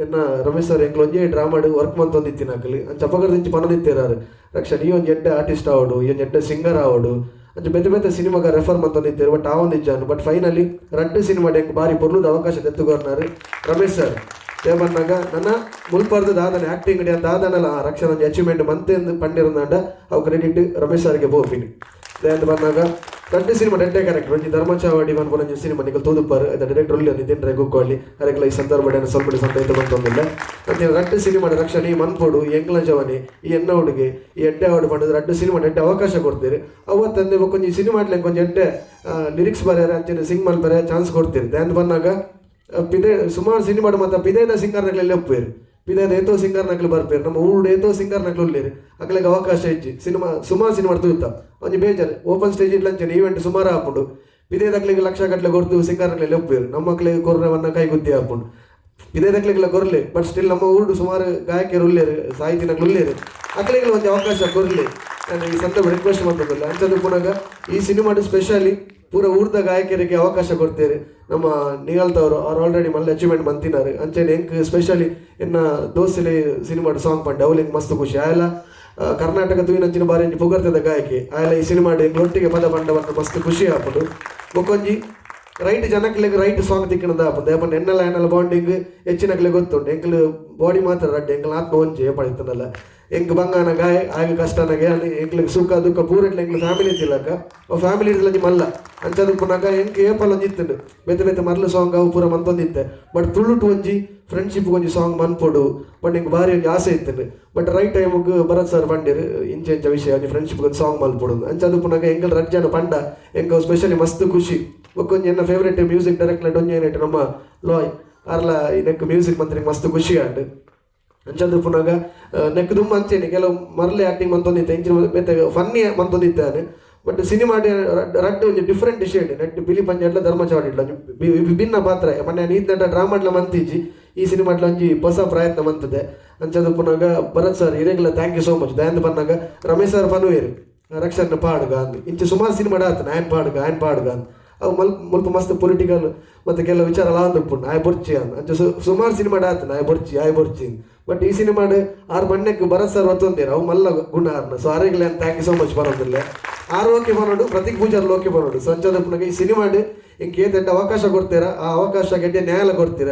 ಎನ್ನ ರಮೇಶ್ ಸರ್ ಎಂಕ್ಲು ಡ್ರಾಮಾಡು ವರ್ಕ್ ಮಂತೊಂದಿತ್ತಿನ ಹಾಕಲಿ ಅಂಚ ಅಪಗರ್ದಿಂಚಿ ಪನದಿತ್ತೇರಾರು. ರಕ್ಷ ಈ ಒಂದು ಎಡ್ಡೆ ಆರ್ಟಿಸ್ಟ್ ಆವಡು, ಈ ಒಂದು ಎಡ್ಡೆ ಸಿಂಗರ್ ಆವಡು. ಅಂಚ ಬೆತ್ತ ಬೆತ್ತ ಸಿನಿಮಾಗ ರೆಫರ್ ಮಂತೊಂದಿತ್ತೇರು ಬಟ್ ಆ ಇಜ್ಜಾನು ಬಟ್ ಫೈನಲಿ ರಡ್ಡು ಸಿನಿಮಾ ಹೆಂಗೆ ಬಾರಿ ಪೊರ್ಲುದ ಅವಕಾಶ ತೆತ್ತುಗೋರ್ನಾರು ರಮೇಶ್ ಸರ್ ತೇಮನ್ನಾಗ ನನ್ನ ಮುಲ್ಪರ್ದ ದಾದನ ಆಕ್ಟಿಂಗ್ ಅಂತ ಆ ರಕ್ಷಣ ಅಚೀವ್ಮೆಂಟ್ ಮಂತೆ ಪಂಡಿರಂದಾಂಡ ಅವು ಕ್ರೆಡಿಟ್ ರಮೇಶ್ ಸರ್ಗೆ ಬೋಪಿನಿ ಅಂತ ಬಂದಾಗ ದೊಡ್ಡ ಸಿನಿಮಾ ಡೆಡ್ಡೆ ಕರೆಕ್ಟ್ ಒಂಜಿ ಧರ್ಮಚಾವಡಿ ಬಂದು ಒಂಜಿ ಸಿನಿಮಾ ನಿಖಲ್ ತೂದುಪ್ಪಾರು ಅದು ಡೈರೆಕ್ಟರ್ ಅಲ್ಲಿ ನಿತಿನ್ ರೈ ಕರೆಕ್ಟ್ ಅದಕ್ಕೆಲ್ಲ ಈ ಸಂದರ್ಭ ಸ್ವಲ್ಪ ಸಂತೈತ ಬಂತೊಂದಿಲ್ಲ ಅಂತ ರಟ್ಟು ಸಿನಿಮಾ ರಕ್ಷಣೆ ಈ ಮನ್ಪೋಡು ಈ ಎಂಗ್ಲ ಜವನಿ ಈ ಎಣ್ಣ ಹುಡುಗಿ ಈ ಎಡ್ಡೆ ಅವಾರ್ಡ್ ಮಾಡಿದ್ರೆ ರಡ್ಡು ಸಿನಿಮಾ ಡೆಡ್ಡೆ ಅವಕಾಶ ಕೊಡ್ತೀರಿ ಅವತ್ತಂದೆ ಕೊಂಚ ಸಿನಿಮಾ ಆಡ್ಲಿಕ್ಕೆ ಕೊಂಚ ಎಡ್ಡೆ ಲಿರಿಕ್ಸ್ ಬರೆಯಾರೆ ಅಂಚನೆ ಸಿಂಗ್ ಮಲ್ಪರೆ ಚಾನ್ಸ್ ಕೊಡ್ತೀರಿ ಧ್ಯಾನ್ ಬಂದಾಗ ಪಿದೇ ಸುಮಾರು ಸಿನಿಮಾಡು ಮತ್ತು ಪಿದೇದ ಸಿಂಗರ್ನಗಳೆಲ್ಲ ಒಪ್ಪೇರು ಪಿದೇದ ಏತೋ ಸಿಂಗರ್ನಗಳು ಬರ್ಪೇರು ನಮ್ಮ ಊರು ಏತೋ ನಕ್ಲು ಉಳ್ಳೇರು. ಅಕ್ಲೆಗೆ ಅವಕಾಶ ಇಜ್ಜಿ. ಸಿನಿಮಾ ಸುಮಾರು ಸಿನಿಮಾ ತೂತ ಒಂಜಿ ಬೇಜಾರು. ಓಪನ್ ಸ್ಟೇಜ್ ಇಡ್ಲಂಚನೆ ಈವೆಂಟ್ ಸುಮಾರು ಹಾಕೊಂಡು ಪಿದೇದಕ್ಲಿಗೆ ಲಕ್ಷ ಗಟ್ಟಲೆ ಕೊಡ್ತು ಸಿಂಗರ್ನಗಳೆಲ್ಲ ಒಪ್ಪೇರು. ನಮ್ಮ ಮಕ್ಳಿಗೆ ಕೊರ್ರವನ್ನ ಕೈಗುದ್ದಿ ಹಾಕೊಂಡು ಇದೇದಕ್ಲಿಗೆಲ್ಲ ಕೊರ್ಲಿ ಬಟ್ ಸ್ಟಿಲ್ ನಮ್ಮ ಊರು ಸುಮಾರು ಗಾಯಕಿಯರು ಉಳ್ಳೇರು ನಕ್ಲು ಉಳ್ಳೇರು. ಅಕ್ಲಿಗೆ ಒಂದು ಅವಕಾಶ ಕೊರ್ಲಿ. ನಾನು ಈ ಸಂದರ್ಭ ರಿಕ್ವೆಸ್ಟ್ ಮಾಡ್ತಿದ್ದಿಲ್ಲ ಅಂಥದ್ದು ಪುನಃ ಈ ಸಿನಿಮಾದ ಸ್ಪೆಷಲಿ ಪೂರ ಊರ್ದ ಗಾಯಕರಿಗೆ ಅವಕಾಶ ಕೊಡ್ತೇವೆ. ನಮ್ಮ ನಿಗಲ್ತವರು ಅವ್ರು ಆಲ್ರೆಡಿ ಮಲ್ಲ ಅಚೀವ್ಮೆಂಟ್ ಬಂತಿನಾರು ಅಂಚೆನೆ ಹೆಂಗೆ ಸ್ಪೆಷಲಿ ಇನ್ನ ದೋಸೆಲೆ ಸಿನಿಮಾಡು ಸಾಂಗ್ ಪಂಡೆ. ಅವಲಿಂಗ್ ಮಸ್ತ್ ಖುಷಿ. ಆಯಲ್ಲ ಕರ್ನಾಟಕ ತೂಯಿನಂಚಿನ ಬಾರಿ ಒಂಜಿ ಪುಗರ್ತದ ಗಾಯಕಿ. ಆಯಲ್ಲ ಈ ಸಿನಿಮಾಡು ಎಂಕ್ ಒಟ್ಟಿಗೆ ಪದ ಬಂಡವನ್ನು ಮಸ್ತ್ ಖುಷಿ ಆಗ್ಬೋದು ಬೊಕೊಂಜಿ ರೈಟ್ ಜನಕ್ಲೆಗ್ ರೈಟ್ ಸಾಂಗ್ ತಿಕ್ಕಣದ ಆಗ್ಬೋದು ಯಾಕಂದ್ರೆ ಎಣ್ಣೆಲ್ಲ ಎಣ್ಣೆಲ್ಲ ಬಾಂಡಿಂಗ್ ಹೆಚ್ಚಿನಕ್ಲೆ ಗೊತ್ತುಂಟು. ಎಂಕ್ಲು ಬಾಡಿ ಮಾತ್ರ ರಡ್ಡೆ, ಎಂಕ್ಲ ಆತ್ಮ ಒಂಚೆ ಏಪಡಿತನಲ್ಲ ಎಂಕ್ ಬಂಗಾನ ಗಾಯ ಆಗ ಕಷ್ಟನಾಗೆ ಎಂಕ್ಲಿಗೆ ಸುಖ, ದುಃಖ, ಪೂರ ಎಂಕ್ಲು ಫ್ಯಾಮಿಲಿ ಇದ್ದಿಲ್ಲಕ್ಕ ಓ ಫ್ಯಾಮಿಲಿ ಇರ್ಲಂಜಿ ಮಲ್ಲ ಅಂಚದು ಪುನಗ ಎಂಕ್ ಏಪಲ್ ಒಂಜಿ ಇತ್ತುಂಡು ಮರ್ಲು ಸಾಂಗ್ ಅವು ಪೂರ ಮಂತೊಂದಿತ್ತೆ ಬಟ್ ತುಳುಟು ಒಂಜಿ ಫ್ರೆಂಡ್ಶಿಪ್ ಒಂಜಿ ಸಾಂಗ್ ಮನ್ಪೊಡು. ಬಟ್ ಎಂಕ್ ಭಾರಿ ಒಂಜಿ ಆಸೆ ಇತ್ತು ಬಟ್ ರೈಟ್ ಟೈಮ್ಗೆ ಭರತ್ ಸರ್ ಪಂಡಿರು ಇಂಚ ಇಂಚ ವಿಷಯ, ಒಂಜಿ ಫ್ರೆಂಡ್ಶಿಪ್ ಒಂದು ಸಾಂಗ್ ಮಲ್ಪೊಡು. ಅಂಚದು ಪುನಕ ಎಂಕಲ್ ರಜ್ಜನ ಪಂಡ ಎಂಕ ಸ್ಪೆಷಲಿ ಮಸ್ತ್ ಖುಷಿ. ಒಕ್ಕೊಂಜಿ ಎನ್ನ ಫೇವ್ರೆಟ್ ಮ್ಯೂಸಿಕ್ ಡೈರೆಕ್ಟರ್ ಒಂಜಿ ಏನೇಟ್ ನಮ್ಮ ಲಾಯ್. ಅರ್ಲ ಇದಕ್ಕೆ ಮ್ಯೂಸಿಕ್ ಮಂತ್ರಿಗೆ ಮಸ್ತ್ ಖುಷಿ ಆಂಡ್. ಅಂಚಂದು ಪುನಗ ನೆಕ್ ದುಮ್ಮ ಅಂಚೇನೆ ಕೆಲವು ಮರಲೆ ಆಕ್ಟಿಂಗ್ ಮಂತೊಂದಿತ್ತೆ ಇಂಚಿನ ಮತ್ತೆ ಫನ್ನಿ ಮಂತೊಂದಿತ್ತಾನೆ ಬಟ್ ಸಿನಿಮಾ ರಡ್ಡು ಒಂಜಿ ಡಿಫ್ರೆಂಟ್ ಶೇಡ್ ನೆಟ್ ಬಿಲಿ ಪಂಜಾಡ್ಲ ಧರ್ಮ ಇಡ್ಲ ಒಂಜಿ ವಿಭಿನ್ನ ಪಾತ್ರ. ಮೊನ್ನೆ ನೀತ್ ನಟ ಡ್ರಾಮಾಡ್ಲ ಮಂತಿಜಿ ಈ ಸಿನಿಮಾಡ್ಲ ಒಂಜಿ ಹೊಸ ಪ್ರಯತ್ನ ಮಂತದೆ. ಅಂಚದು ಪುನಾಗ ಭರತ್ ಸರ್ ಇರೆಗ್ಲ ಥ್ಯಾಂಕ್ ಯು ಸೋ ಮಚ್ ದಯಾಂದ್ ಪನ್ನಾಗ, ರಮೇಶ್ ಸರ್ ಪನುವೇರು ರಕ್ಷಣ ಪಾಡ್ಗ ಅಂದ್. ಇಂಚ ಸುಮಾರು ಸಿನಿಮಾ ಆತನ ಆಯ್ನ್ ಪಾಡ್ಗ ಆಯ್ನ್ ಪಾಡ್ಗ ಅಂದ್. ಅವು ಮಲ್ ಮುಲ್ಪ ಮಸ್ತ್ ಪೊಲಿಟಿಕಲ್ ಮತ್ತೆ ಕೆಲವು ವಿಚಾರ ಲಾಂದುಪ್ಪುಂಡು ಆಯ್ ಬೊರ್ಚಿ ಅಂದ್. ಅಂಚ ಸುಮಾರು ಸಿನಿಮಾ ಆತನ ಆಯ್ ಬೊರ್ಚಿ ಆಯ್ ಬೊರ್ಚಿ ಬಟ್ ಈ ಸಿನಿಮಾಡ್ ಆರ್ ಬಣ್ಣಕ್ಕೆ ಭರತ್ ಸರ್ ಒತ್ತೊಂದಿರ ಅವು ಮಲ್ಲ ಗುಣ ಆರ್ನ ಸೊ ಆರೆಗ್ಲೆ ಥ್ಯಾಂಕ್ ಯು ಸೋ ಮಚ್ ಬರೋದಿಲ್ಲ. ಆರು ಓಕೆ ಬರೋಡು, ಪ್ರತೀಕ್ ಪೂಜಾರ್ ಲೋಕೆ ಬರೋಡು. ಸಂಚಾರ ಪುಣಗೆ ಈ ಸಿನಿಮಾಡ್ ಹಿಂಗೆ ಏತೆಂಟ ಅವಕಾಶ ಕೊಡ್ತೀರಾ? ಆ ಅವಕಾಶ ಗೆಡ್ಡೆ ನ್ಯಾಯಾಲಯ ಕೊಡ್ತೀರ